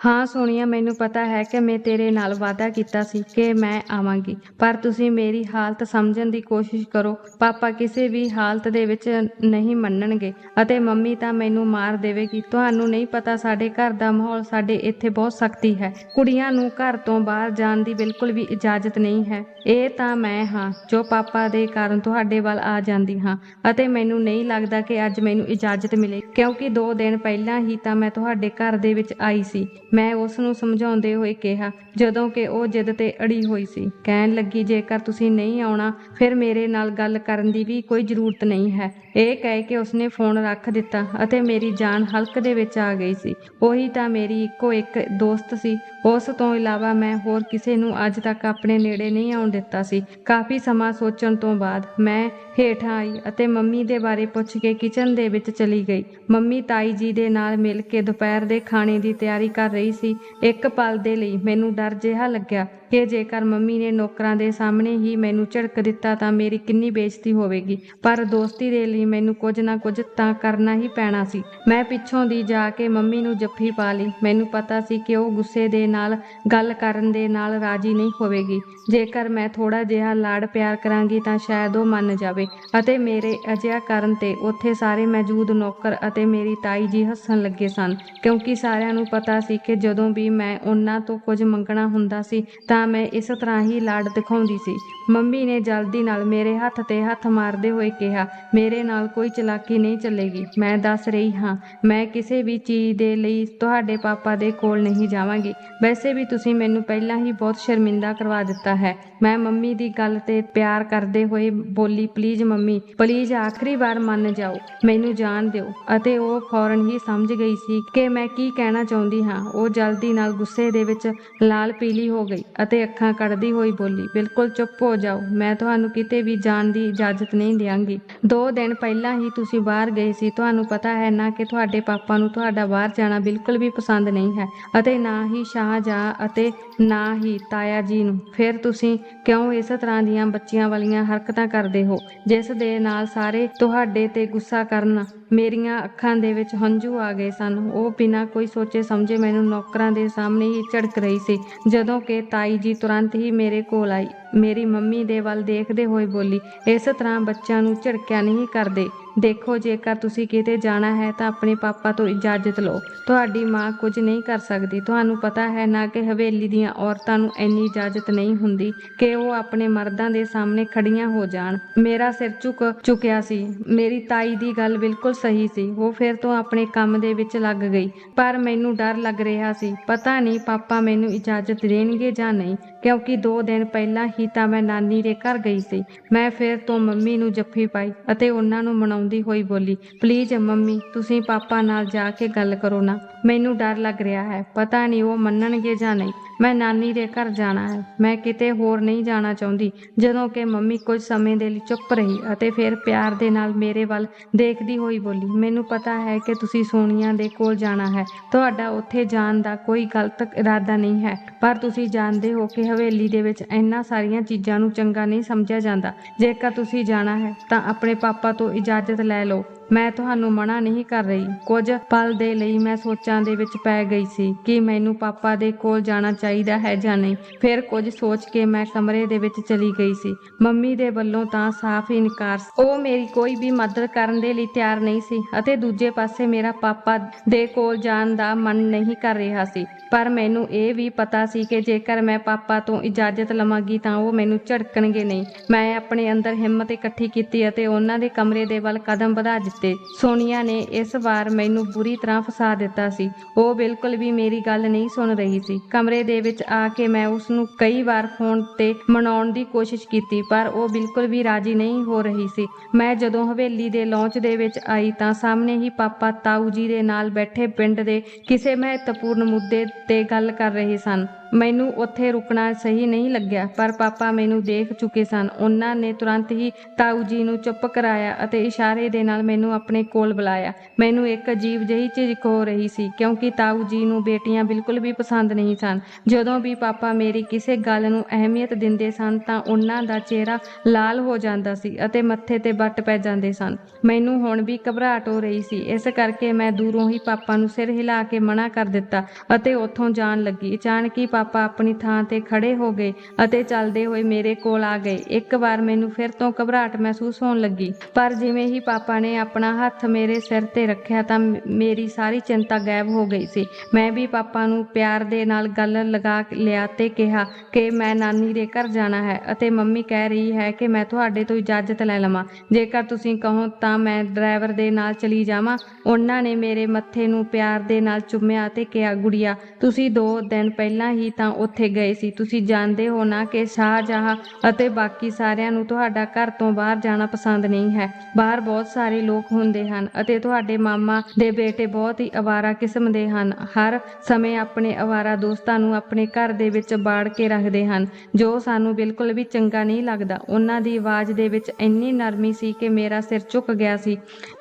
ਹਾਂ ਸੋਨੀਆ, ਮੈਨੂੰ ਪਤਾ ਹੈ ਕਿ ਮੈਂ ਤੇਰੇ ਨਾਲ ਵਾਅਦਾ ਕੀਤਾ ਸੀ ਕਿ ਮੈਂ ਆਵਾਂਗੀ, ਪਰ ਤੁਸੀਂ ਮੇਰੀ ਹਾਲਤ ਸਮਝਣ ਦੀ ਕੋਸ਼ਿਸ਼ ਕਰੋ। ਪਾਪਾ ਕਿਸੇ ਵੀ ਹਾਲਤ ਦੇ ਵਿੱਚ ਨਹੀਂ ਮੰਨਣਗੇ ਅਤੇ ਮੰਮੀ ਤਾਂ ਮੈਨੂੰ ਮਾਰ ਦੇਵੇਗੀ। ਤੁਹਾਨੂੰ ਨਹੀਂ ਪਤਾ ਸਾਡੇ ਘਰ ਦਾ ਮਾਹੌਲ ਸਾਡੇ ਇੱਥੇ ਬਹੁਤ ਸਖਤੀ ਹੈ। ਕੁੜੀਆਂ ਨੂੰ ਘਰ ਤੋਂ ਬਾਹਰ ਜਾਣ ਦੀ ਬਿਲਕੁਲ ਵੀ ਇਜਾਜ਼ਤ ਨਹੀਂ ਹੈ। ਇਹ ਤਾਂ ਮੈਂ ਹਾਂ, ਜੋ ਪਾਪਾ ਦੇ ਕਾਰਨ ਤੁਹਾਡੇ ਵੱਲ ਆ ਜਾਂਦੀ ਹਾਂ ਅਤੇ ਮੈਨੂੰ ਨਹੀਂ ਲੱਗਦਾ ਕਿ ਅੱਜ ਮੈਨੂੰ ਇਜਾਜ਼ਤ ਮਿਲੇ, ਕਿਉਂਕਿ 2 ਦਿਨ ਪਹਿਲਾਂ ਹੀ ਤਾਂ ਮੈਂ ਤੁਹਾਡੇ ਘਰ ਦੇ ਵਿੱਚ ਆਈ ਸੀ। ਮੈਂ ਉਸ ਨੂੰ ਸਮਝਾਉਂਦੇ ਹੋਏ ਕਿਹਾ, ਜਦੋਂ ਕਿ ਉਹ ਜਿੱਦ ਤੇ ਅੜੀ ਹੋਈ ਸੀ। ਕਹਿਣ ਲੱਗੀ, ਜੇਕਰ ਤੁਸੀਂ ਨਹੀਂ ਆਉਣਾ, ਫਿਰ ਮੇਰੇ ਨਾਲ ਗੱਲ ਕਰਨ ਦੀ ਵੀ ਕੋਈ ਜ਼ਰੂਰਤ ਨਹੀਂ ਹੈ। ਇਹ ਕਹਿ ਕੇ ਉਸਨੇ ਫੋਨ ਰੱਖ ਦਿੱਤਾ ਅਤੇ ਮੇਰੀ ਜਾਨ ਹਲਕ ਦੇ ਵਿੱਚ ਆ ਗਈ ਸੀ। ਉਹੀ ਤਾਂ ਮੇਰੀ ਇੱਕੋ ਇੱਕ ਦੋਸਤ ਸੀ। ਉਸ ਤੋਂ ਇਲਾਵਾ ਮੈਂ ਹੋਰ ਕਿਸੇ ਨੂੰ ਅੱਜ ਤੱਕ ਆਪਣੇ ਨੇੜੇ ਨਹੀਂ ਆਉਣ ਦਿੱਤਾ ਸੀ। ਕਾਫੀ ਸਮਾਂ ਸੋਚਣ ਤੋਂ ਬਾਅਦ ਮੈਂ ਹੇਠਾਂ ਆਈ ਅਤੇ ਮੰਮੀ ਦੇ ਬਾਰੇ ਪੁੱਛ ਕੇ ਕਿਚਨ ਦੇ ਵਿੱਚ ਚਲੀ ਗਈ। ਮੰਮੀ ਤਾਈ ਜੀ ਦੇ ਨਾਲ ਮਿਲ ਕੇ ਦੁਪਹਿਰ ਦੇ ਖਾਣੇ ਦੀ ਤਿਆਰੀ ਕਰ ਰਹੀ ਸੀ। ਇੱਕ ਪਲ ਦੇ ਲਈ ਮੈਨੂੰ ਡਰ ਜਿਹਾ ਲੱਗਿਆ। ਕਿ ਜੇਕਰ ਮੰਮੀ ਨੇ ਨੌਕਰਾਂ ਦੇ ਸਾਹਮਣੇ ਹੀ ਮੈਨੂੰ ਝੜਕ ਦਿੱਤਾ ਤਾਂ ਮੇਰੀ ਕਿੰਨੀ ਬੇਇੱਜ਼ਤੀ ਹੋਵੇਗੀ। ਪਰ ਦੋਸਤੀ ਦੇ ਲਈ ਮੈਨੂੰ ਕੁਝ ਨਾ ਕੁਝ ਤਾਂ ਕਰਨਾ ਹੀ ਪੈਣਾ ਸੀ। ਮੈਂ ਪਿੱਛੋਂ ਦੀ ਜਾ ਕੇ ਮੰਮੀ ਨੂੰ ਜੱਫੀ ਪਾ ਲਈ। ਮੈਨੂੰ ਪਤਾ ਸੀ ਕਿ ਉਹ ਗੁੱਸੇ ਦੇ ਨਾਲ, ਗੱਲ ਕਰਨ ਦੇ ਨਾਲ ਰਾਜੀ ਨਹੀਂ ਹੋਵੇਗੀ। ਜੇਕਰ ਮੈਂ ਥੋੜਾ ਜਿਹਾ ਲਾੜ ਪਿਆਰ ਕਰਾਂਗੀ ਤਾਂ ਸ਼ਾਇਦ ਉਹ ਮੰਨ ਜਾਵੇ। ਅਤੇ ਮੇਰੇ ਅਜਿਹਾ ਕਰਨ ਤੇ ਉੱਥੇ ਸਾਰੇ ਮੌਜੂਦ ਨੌਕਰ ਅਤੇ ਮੇਰੀ ਤਾਈ ਜੀ ਹੱਸਣ ਲੱਗੇ ਸਨ। ਕਿਉਂਕਿ ਸਾਰਿਆਂ ਨੂੰ ਪਤਾ ਸੀ ਕਿ ਜਦੋਂ ਵੀ ਮੈਂ ਉਹਨਾਂ ਤੋਂ ਕੁਝ ਮੰਗਣਾ ਹੁੰਦਾ ਸੀ ਤਾਂ ਮੈਂ ਇਸ ਤਰ੍ਹਾਂ ਹੀ ਲਾਡ ਦਿਖਾਉਂਦੀ ਸੀ। ਮੰਮੀ ਨੇ ਜਲਦੀ ਨਾਲ ਮੇਰੇ ਹੱਥ ਤੇ ਹੱਥ ਮਾਰਦੇ ਹੋਏ ਕਿਹਾ, ਮੇਰੇ ਨਾਲ ਕੋਈ ਚਲਾਕੀ ਨਹੀਂ ਚੱਲੇਗੀ। ਮੈਂ ਦੱਸ ਰਹੀ ਹਾਂ, ਮੈਂ ਕਿਸੇ ਵੀ ਚੀਜ਼ ਦੇ ਲਈ ਤੁਹਾਡੇ ਪਾਪਾ ਦੇ ਕੋਲ ਨਹੀਂ ਜਾਵਾਂਗੀ। ਵੈਸੇ ਵੀ ਤੁਸੀਂ ਮੈਨੂੰ ਪਹਿਲਾਂ ਹੀ ਬਹੁਤ ਸ਼ਰਮਿੰਦਾ ਕਰਵਾ ਦਿੱਤਾ ਹੈ। ਮੈਂ ਮੰਮੀ ਦੀ ਗੱਲ ਤੇ ਪਿਆਰ ਕਰਦੇ ਹੋਏ ਬੋਲੀ, ਪਲੀਜ਼ ਮੰਮੀ, ਪਲੀਜ਼ ਆਖਰੀ ਵਾਰ ਮੰਨ ਜਾਓ। ਮੈਨੂੰ ਜਾਣ ਦਿਓ। ਅਤੇ ਉਹ ਫੌਰਨ ਹੀ ਸਮਝ ਗਈ ਸੀ ਕਿ ਮੈਂ ਕੀ ਕਹਿਣਾ ਚਾਹੁੰਦੀ ਹਾਂ। ਉਹ ਜਲਦੀ ਨਾਲ ਗੁੱਸੇ ਦੇ ਵਿੱਚ ਲਾਲ ਪੀਲੀ ਹੋ ਗਈ ਅਤੇ ਅੱਖਾਂ ਕੱਢਦੀ ਹੋਈ ਬੋਲੀ, ਬਿਲਕੁਲ ਚੁੱਪ ਹੋ ਜਾਓ, ਮੈਂ ਤੁਹਾਨੂੰ ਕਿਤੇ ਵੀ ਜਾਣ ਦੀ ਇਜਾਜ਼ਤ ਨਹੀਂ ਦਿਆਂਗੀ। ਦੋ ਦਿਨ ਪਹਿਲਾਂ ਹੀ ਤੁਸੀਂ ਬਾਹਰ ਗਏ ਸੀ, ਤੁਹਾਨੂੰ ਪਤਾ ਹੈ ਨਾ ਕਿ ਤੁਹਾਡੇ ਪਾਪਾ ਨੂੰ ਤੁਹਾਡਾ ਬਾਹਰ ਜਾਣਾ ਬਿਲਕੁਲ ਵੀ ਪਸੰਦ ਨਹੀਂ ਹੈ, ਅਤੇ ਨਾ ਹੀ ਸ਼ਾਹਜਹਾਂ ਅਤੇ ਨਾ ਹੀ ਤਾਇਆ ਜੀ ਨੂੰ। ਫਿਰ ਤੁਸੀਂ ਕਿਉਂ ਇਸ ਤਰ੍ਹਾਂ ਦੀਆਂ ਬੱਚੀਆਂ ਵਾਲੀਆਂ ਹਰਕਤਾਂ ਕਰਦੇ ਹੋ, ਜਿਸ ਦੇ ਨਾਲ ਸਾਰੇ ਤੁਹਾਡੇ ਤੇ ਗੁੱਸਾ ਕਰਨ? ਮੇਰੀਆਂ ਅੱਖਾਂ ਦੇ ਵਿੱਚ ਹੰਝੂ ਆ ਗਏ ਸਨ। ਉਹ ਬਿਨਾਂ ਕੋਈ ਸੋਚੇ ਸਮਝੇ ਮੈਨੂੰ ਨੌਕਰਾਂ ਦੇ ਸਾਹਮਣੇ ਹੀ ਝੜਕ ਰਹੀ ਸੀ, ਜਦੋਂ ਕਿ ਤਾਈ ਜੀ ਤੁਰੰਤ ਹੀ ਮੇਰੇ ਕੋਲ ਆਈ। ਮੇਰੀ ਮੰਮੀ ਦੇ ਵੱਲ ਦੇਖਦੇ ਹੋਏ ਬੋਲੀ, ਇਸ ਤਰ੍ਹਾਂ ਬੱਚਿਆਂ ਨੂੰ ਝਿੜਕਿਆ ਨਹੀਂ ਕਰਦੇ। ਦੇਖੋ, ਜੇਕਰ ਤੁਸੀਂ ਕਿਤੇ ਜਾਣਾ ਹੈ ਤਾਂ ਆਪਣੇ ਪਾਪਾ ਤੋਂ ਇਜਾਜ਼ਤ ਲਓ। ਤੁਹਾਡੀ ਮਾਂ ਕੁਝ ਨਹੀਂ ਕਰ ਸਕਦੀ। ਤੁਹਾਨੂੰ ਪਤਾ ਹੈ ਨਾ ਕਿ ਹਵੇਲੀ ਦੀਆਂ ਔਰਤਾਂ ਨੂੰ ਇੰਨੀ ਇਜਾਜ਼ਤ ਨਹੀਂ ਹੁੰਦੀ ਕਿ ਉਹ ਆਪਣੇ ਮਰਦਾਂ ਦੇ ਸਾਹਮਣੇ ਖੜੀਆਂ ਹੋ ਜਾਣ। ਮੇਰਾ ਸਿਰ ਝੁਕ ਚੁੱਕਿਆ ਸੀ। ਮੇਰੀ ਤਾਈ ਦੀ ਗੱਲ ਬਿਲਕੁਲ ਸਹੀ ਸੀ। ਉਹ ਫਿਰ ਤੋਂ ਆਪਣੇ ਕੰਮ ਦੇ ਵਿੱਚ ਲੱਗ ਗਈ। ਪਰ ਮੈਨੂੰ ਡਰ ਲੱਗ ਰਿਹਾ ਸੀ। ਪਤਾ ਨਹੀਂ ਪਾਪਾ ਮੈਨੂੰ ਇਜਾਜ਼ਤ ਦੇਣਗੇ ਜਾਂ ਨਹੀਂ। ਕਿਉਂਕਿ 2 ਦਿਨ ਪਹਿਲਾਂ ਹੀ ਤਾਂ ਮੈਂ ਨਾਨੀ ਦੇ ਘਰ ਗਈ ਸੀ। ਮੈਂ ਫਿਰ ਤੋਂ ਮੰਮੀ ਨੂੰ ਜੱਫੀ ਪਾਈ ਅਤੇ ਉਹਨਾਂ ਨੂੰ ਮਨਾਉਂਦੀ ਹੋਈ ਬੋਲੀ, ਪਲੀਜ਼ ਮੰਮੀ, ਤੁਸੀਂ ਪਾਪਾ ਨਾਲ ਜਾ ਕੇ ਗੱਲ ਕਰੋ ਨਾ। ਮੈਨੂੰ ਡਰ ਲੱਗ ਰਿਹਾ ਹੈ, ਪਤਾ ਨਹੀਂ ਉਹ ਮੰਨਣਗੇ ਜਾਂ ਨਹੀਂ। ਮੈਂ ਨਾਨੀ ਦੇ ਘਰ ਜਾਣਾ ਹੈ। ਮੈਂ ਕਿਤੇ ਹੋਰ ਨਹੀਂ ਜਾਣਾ ਚਾਹੁੰਦੀ। ਜਦੋਂ ਕਿ ਮੰਮੀ ਕੁਝ ਸਮੇਂ ਦੇ ਲਈ ਚੁੱਪ ਰਹੀ ਅਤੇ ਫਿਰ ਪਿਆਰ ਦੇ ਨਾਲ ਮੇਰੇ ਵੱਲ ਦੇਖਦੀ ਹੋਈ ਬੋਲੀ, ਮੈਨੂੰ ਪਤਾ ਹੈ ਕਿ ਤੁਸੀਂ ਸੋਨੀਆ ਦੇ ਕੋਲ ਜਾਣਾ ਹੈ। ਤੁਹਾਡਾ ਉੱਥੇ ਜਾਣ ਦਾ ਕੋਈ ਗਲਤ ਇਰਾਦਾ ਨਹੀਂ ਹੈ, ਪਰ ਤੁਸੀਂ ਜਾਣਦੇ ਹੋ ਕਿ ਹਵੇਲੀ ਦੇ ਵਿੱਚ ਇੰਨਾ ਸਾਰੀਆਂ ਚੀਜ਼ਾਂ ਨੂੰ ਚੰਗਾ ਨਹੀਂ ਸਮਝਿਆ ਜਾਂਦਾ। ਜੇਕਰ ਤੁਸੀਂ ਜਾਣਾ ਹੈ ਤਾਂ ਆਪਣੇ ਪਾਪਾ ਤੋਂ ਇਜਾਜ਼ਤ ਲੈ ਲਓ। ਮੈਂ ਤੁਹਾਨੂੰ ਮਨਾ ਨਹੀਂ ਕਰ ਰਹੀ। ਕੁਝ ਪਲ ਦੇ ਲਈ ਮੈਂ ਸੋਚਾਂ ਦੇ ਵਿੱਚ ਪੈ ਗਈ ਸੀ ਕਿ ਮੈਨੂੰ ਪਾਪਾ ਦੇ ਕੋਲ ਜਾਣਾ ਚਾਹੀਦਾ ਹੈ ਜਾਂ ਨਹੀਂ। ਫਿਰ ਕੁਝ ਸੋਚ ਕੇ ਮੈਂ ਕਮਰੇ ਦੇ ਵਿੱਚ ਚਲੀ ਗਈ ਸੀ। ਮੰਮੀ ਦੇ ਵੱਲੋਂ ਤਾਂ ਸਾਫ਼ ਇਨਕਾਰ ਉਹ ਮੇਰੀ ਕੋਈ ਵੀ ਮਦਦ ਕਰਨ ਦੇ ਲਈ ਤਿਆਰ ਨਹੀਂ ਸੀ ਅਤੇ ਦੂਜੇ ਪਾਸੇ ਮੇਰਾ ਪਾਪਾ ਦੇ ਕੋਲ ਜਾਣ ਦਾ ਮਨ ਨਹੀਂ ਕਰ ਰਿਹਾ ਸੀ। ਪਰ ਮੈਨੂੰ ਇਹ ਵੀ ਪਤਾ ਸੀ ਕਿ ਜੇਕਰ ਮੈਂ ਪਾਪਾ ਤੋਂ ਇਜਾਜ਼ਤ ਲਵਾਂਗੀ ਤਾਂ ਉਹ ਮੈਨੂੰ ਝੜਕਣਗੇ ਨਹੀਂ। ਮੈਂ ਆਪਣੇ ਅੰਦਰ ਹਿੰਮਤ ਇਕੱਠੀ ਕੀਤੀ ਅਤੇ ਉਹਨਾਂ ਦੇ ਕਮਰੇ ਦੇ ਵੱਲ ਕਦਮ ਵਧਾ ਦਿੱਤੇ। ਸੋਨੀਆ ਨੇ ਇਸ ਵਾਰ ਮੈਨੂੰ ਬੁਰੀ ਤਰ੍ਹਾਂ ਫਸਾ ਦਿੱਤਾ ਸੀ। ਉਹ ਬਿਲਕੁਲ ਵੀ ਮੇਰੀ ਗੱਲ ਨਹੀਂ ਸੁਣ ਰਹੀ ਸੀ। ਕਮਰੇ ਦੇ ਵਿੱਚ ਆ ਕੇ ਮੈਂ ਉਸ ਨੂੰ ਕਈ ਵਾਰ ਫੋਨ ਤੇ ਮਨਾਉਣ ਦੀ ਕੋਸ਼ਿਸ਼ ਕੀਤੀ, ਪਰ ਉਹ ਬਿਲਕੁਲ ਵੀ ਰਾਜੀ ਨਹੀਂ ਹੋ ਰਹੀ ਸੀ। ਮੈਂ ਜਦੋਂ ਹਵੇਲੀ ਦੇ ਲੌਂਚ ਦੇ ਵਿੱਚ ਆਈ ਤਾਂ ਸਾਹਮਣੇ ਹੀ ਪਾਪਾ ਤਾਊ ਜੀ ਦੇ ਨਾਲ ਬੈਠੇ ਪਿੰਡ ਦੇ ਕਿਸੇ ਮਹੱਤਵਪੂਰਨ ਮੁੱਦੇ ਤੇ ਗੱਲ ਕਰ ਰਹੇ ਸਨ। ਮੈਨੂੰ ਉੱਥੇ ਰੁਕਣਾ ਸਹੀ ਨਹੀਂ ਲੱਗਿਆ, ਪਰ ਪਾਪਾ ਮੈਨੂੰ ਦੇਖ ਚੁੱਕੇ ਸਨ। ਉਹਨਾਂ ਨੇ ਤੁਰੰਤ ਹੀ ਤਾਊ ਜੀ ਨੂੰ ਚੁੱਪ ਕਰਾਇਆ ਅਤੇ ਇਸ਼ਾਰੇ ਦੇ ਨਾਲ ਮੈਨੂੰ ਆਪਣੇ ਕੋਲ ਬੁਲਾਇਆ। ਮੈਨੂੰ ਇੱਕ ਅਜੀਬ ਜਿਹੀ ਝਿਜਕ ਹੋ ਰਹੀ ਸੀ, ਕਿਉਂਕਿ ਤਾਊ ਜੀ ਨੂੰ ਬੇਟੀਆਂ ਬਿਲਕੁਲ ਵੀ ਪਸੰਦ ਨਹੀਂ ਸਨ। ਜਦੋਂ ਵੀ ਪਾਪਾ ਮੇਰੀ ਕਿਸੇ ਗੱਲ ਨੂੰ ਅਹਿਮੀਅਤ ਦਿੰਦੇ ਸਨ, ਤਾਂ ਉਹਨਾਂ ਦਾ ਚਿਹਰਾ ਲਾਲ ਹੋ ਜਾਂਦਾ ਸੀ ਅਤੇ ਮੱਥੇ ਤੇ ਵੱਟ ਪੈ ਜਾਂਦੇ ਸਨ। ਮੈਨੂੰ ਹੁਣ ਵੀ ਘਬਰਾਹਟ ਹੋ ਰਹੀ ਸੀ। ਇਸ ਕਰਕੇ ਮੈਂ ਦੂਰੋਂ ਹੀ ਪਾਪਾ ਨੂੰ ਸਿਰ ਹਿਲਾ ਕੇ ਮਨਾ ਕਰ ਦਿੱਤਾ ਅਤੇ ਉੱਥੋਂ ਜਾਣ ਲੱਗੀ। ਅਚਾਨਕ ਹੀ ਪਾਪਾ ਆਪਣੀ ਥਾਂ ਤੇ ਖੜੇ ਹੋ ਗਏ ਅਤੇ ਚੱਲਦੇ ਹੋਏ ਮੇਰੇ ਕੋਲ ਆ ਗਏ। ਇੱਕ ਵਾਰ ਮੈਨੂੰ ਫਿਰ ਤੋਂ ਘਬਰਾਹਟ ਮਹਿਸੂਸ ਹੋਣ ਲੱਗੀ। ਪਰ ਜਿਵੇਂ ਹੀ ਪਾਪਾ ਨੇ ਆਪਣਾ ਹੱਥ ਮੇਰੇ ਸਿਰ ਤੇ ਰੱਖਿਆ ਤਾਂ ਮੇਰੀ ਸਾਰੀ ਚਿੰਤਾ ਗਾਇਬ ਹੋ ਗਈ ਸੀ। ਮੈਂ ਵੀ ਪਾਪਾ ਨੂੰ ਪਿਆਰ ਦੇ ਨਾਲ ਗੱਲ ਲਗਾ ਲਿਆ ਤੇ ਕਿਹਾ ਕਿ ਮੈਂ ਨਾਨੀ ਦੇ ਘਰ ਜਾਣਾ ਹੈ ਅਤੇ ਮੰਮੀ ਕਹਿ ਰਹੀ ਹੈ ਕਿ ਮੈਂ ਤੁਹਾਡੇ ਤੋਂ ਇਜਾਜ਼ਤ ਲੈ ਲਵਾਂ। ਜੇਕਰ ਤੁਸੀਂ ਕਹੋ ਤਾਂ ਮੈਂ ਡਰਾਈਵਰ ਦੇ ਨਾਲ ਚਲੀ ਜਾਵਾਂ। ਉਹਨਾਂ ਨੇ ਮੇਰੇ ਮੱਥੇ ਨੂੰ ਪਿਆਰ ਦੇ ਨਾਲ ਚੁੰਮਿਆ ਤੇ ਕਿਹਾ, ਗੁੜੀਆ, ਤੁਸੀਂ ਦੋ ਦਿਨ ਪਹਿਲਾਂ ਹੀ ਤਾਂ ਉੱਥੇ ਗਏ ਸੀ। ਤੁਸੀਂ ਜਾਣਦੇ ਹੋ ਨਾ ਕਿ ਸ਼ਾਹਜਹਾਂ ਅਤੇ ਬਾਕੀ ਸਾਰਿਆਂ ਨੂੰ ਤੁਹਾਡਾ ਘਰ ਤੋਂ ਬਾਹਰ ਜਾਣਾ ਪਸੰਦ ਨਹੀਂ ਹੈ। ਬਾਹਰ ਬਹੁਤ ਸਾਰੇ ਲੋਕ ਹੁੰਦੇ ਹਨ ਅਤੇ ਤੁਹਾਡੇ ਮਾਮਾ ਦੇ ਬੇਟੇ ਬਹੁਤ ਹੀ ਅਵਾਰਾ ਕਿਸਮ ਦੇ ਹਨ। ਹਰ ਸਮੇਂ ਆਪਣੇ ਅਵਾਰਾ ਦੋਸਤਾਂ ਨੂੰ ਆਪਣੇ ਘਰ ਦੇ ਵਿੱਚ ਬਾੜ ਕੇ ਰੱਖਦੇ ਹਨ, ਜੋ ਸਾਨੂੰ ਬਿਲਕੁਲ ਵੀ ਚੰਗਾ ਨਹੀਂ ਲੱਗਦਾ। ਉਹਨਾਂ ਦੀ ਆਵਾਜ਼ ਦੇ ਵਿੱਚ ਇੰਨੀ ਨਰਮੀ ਸੀ ਕਿ ਮੇਰਾ ਸਿਰ ਝੁਕ ਗਿਆ ਸੀ।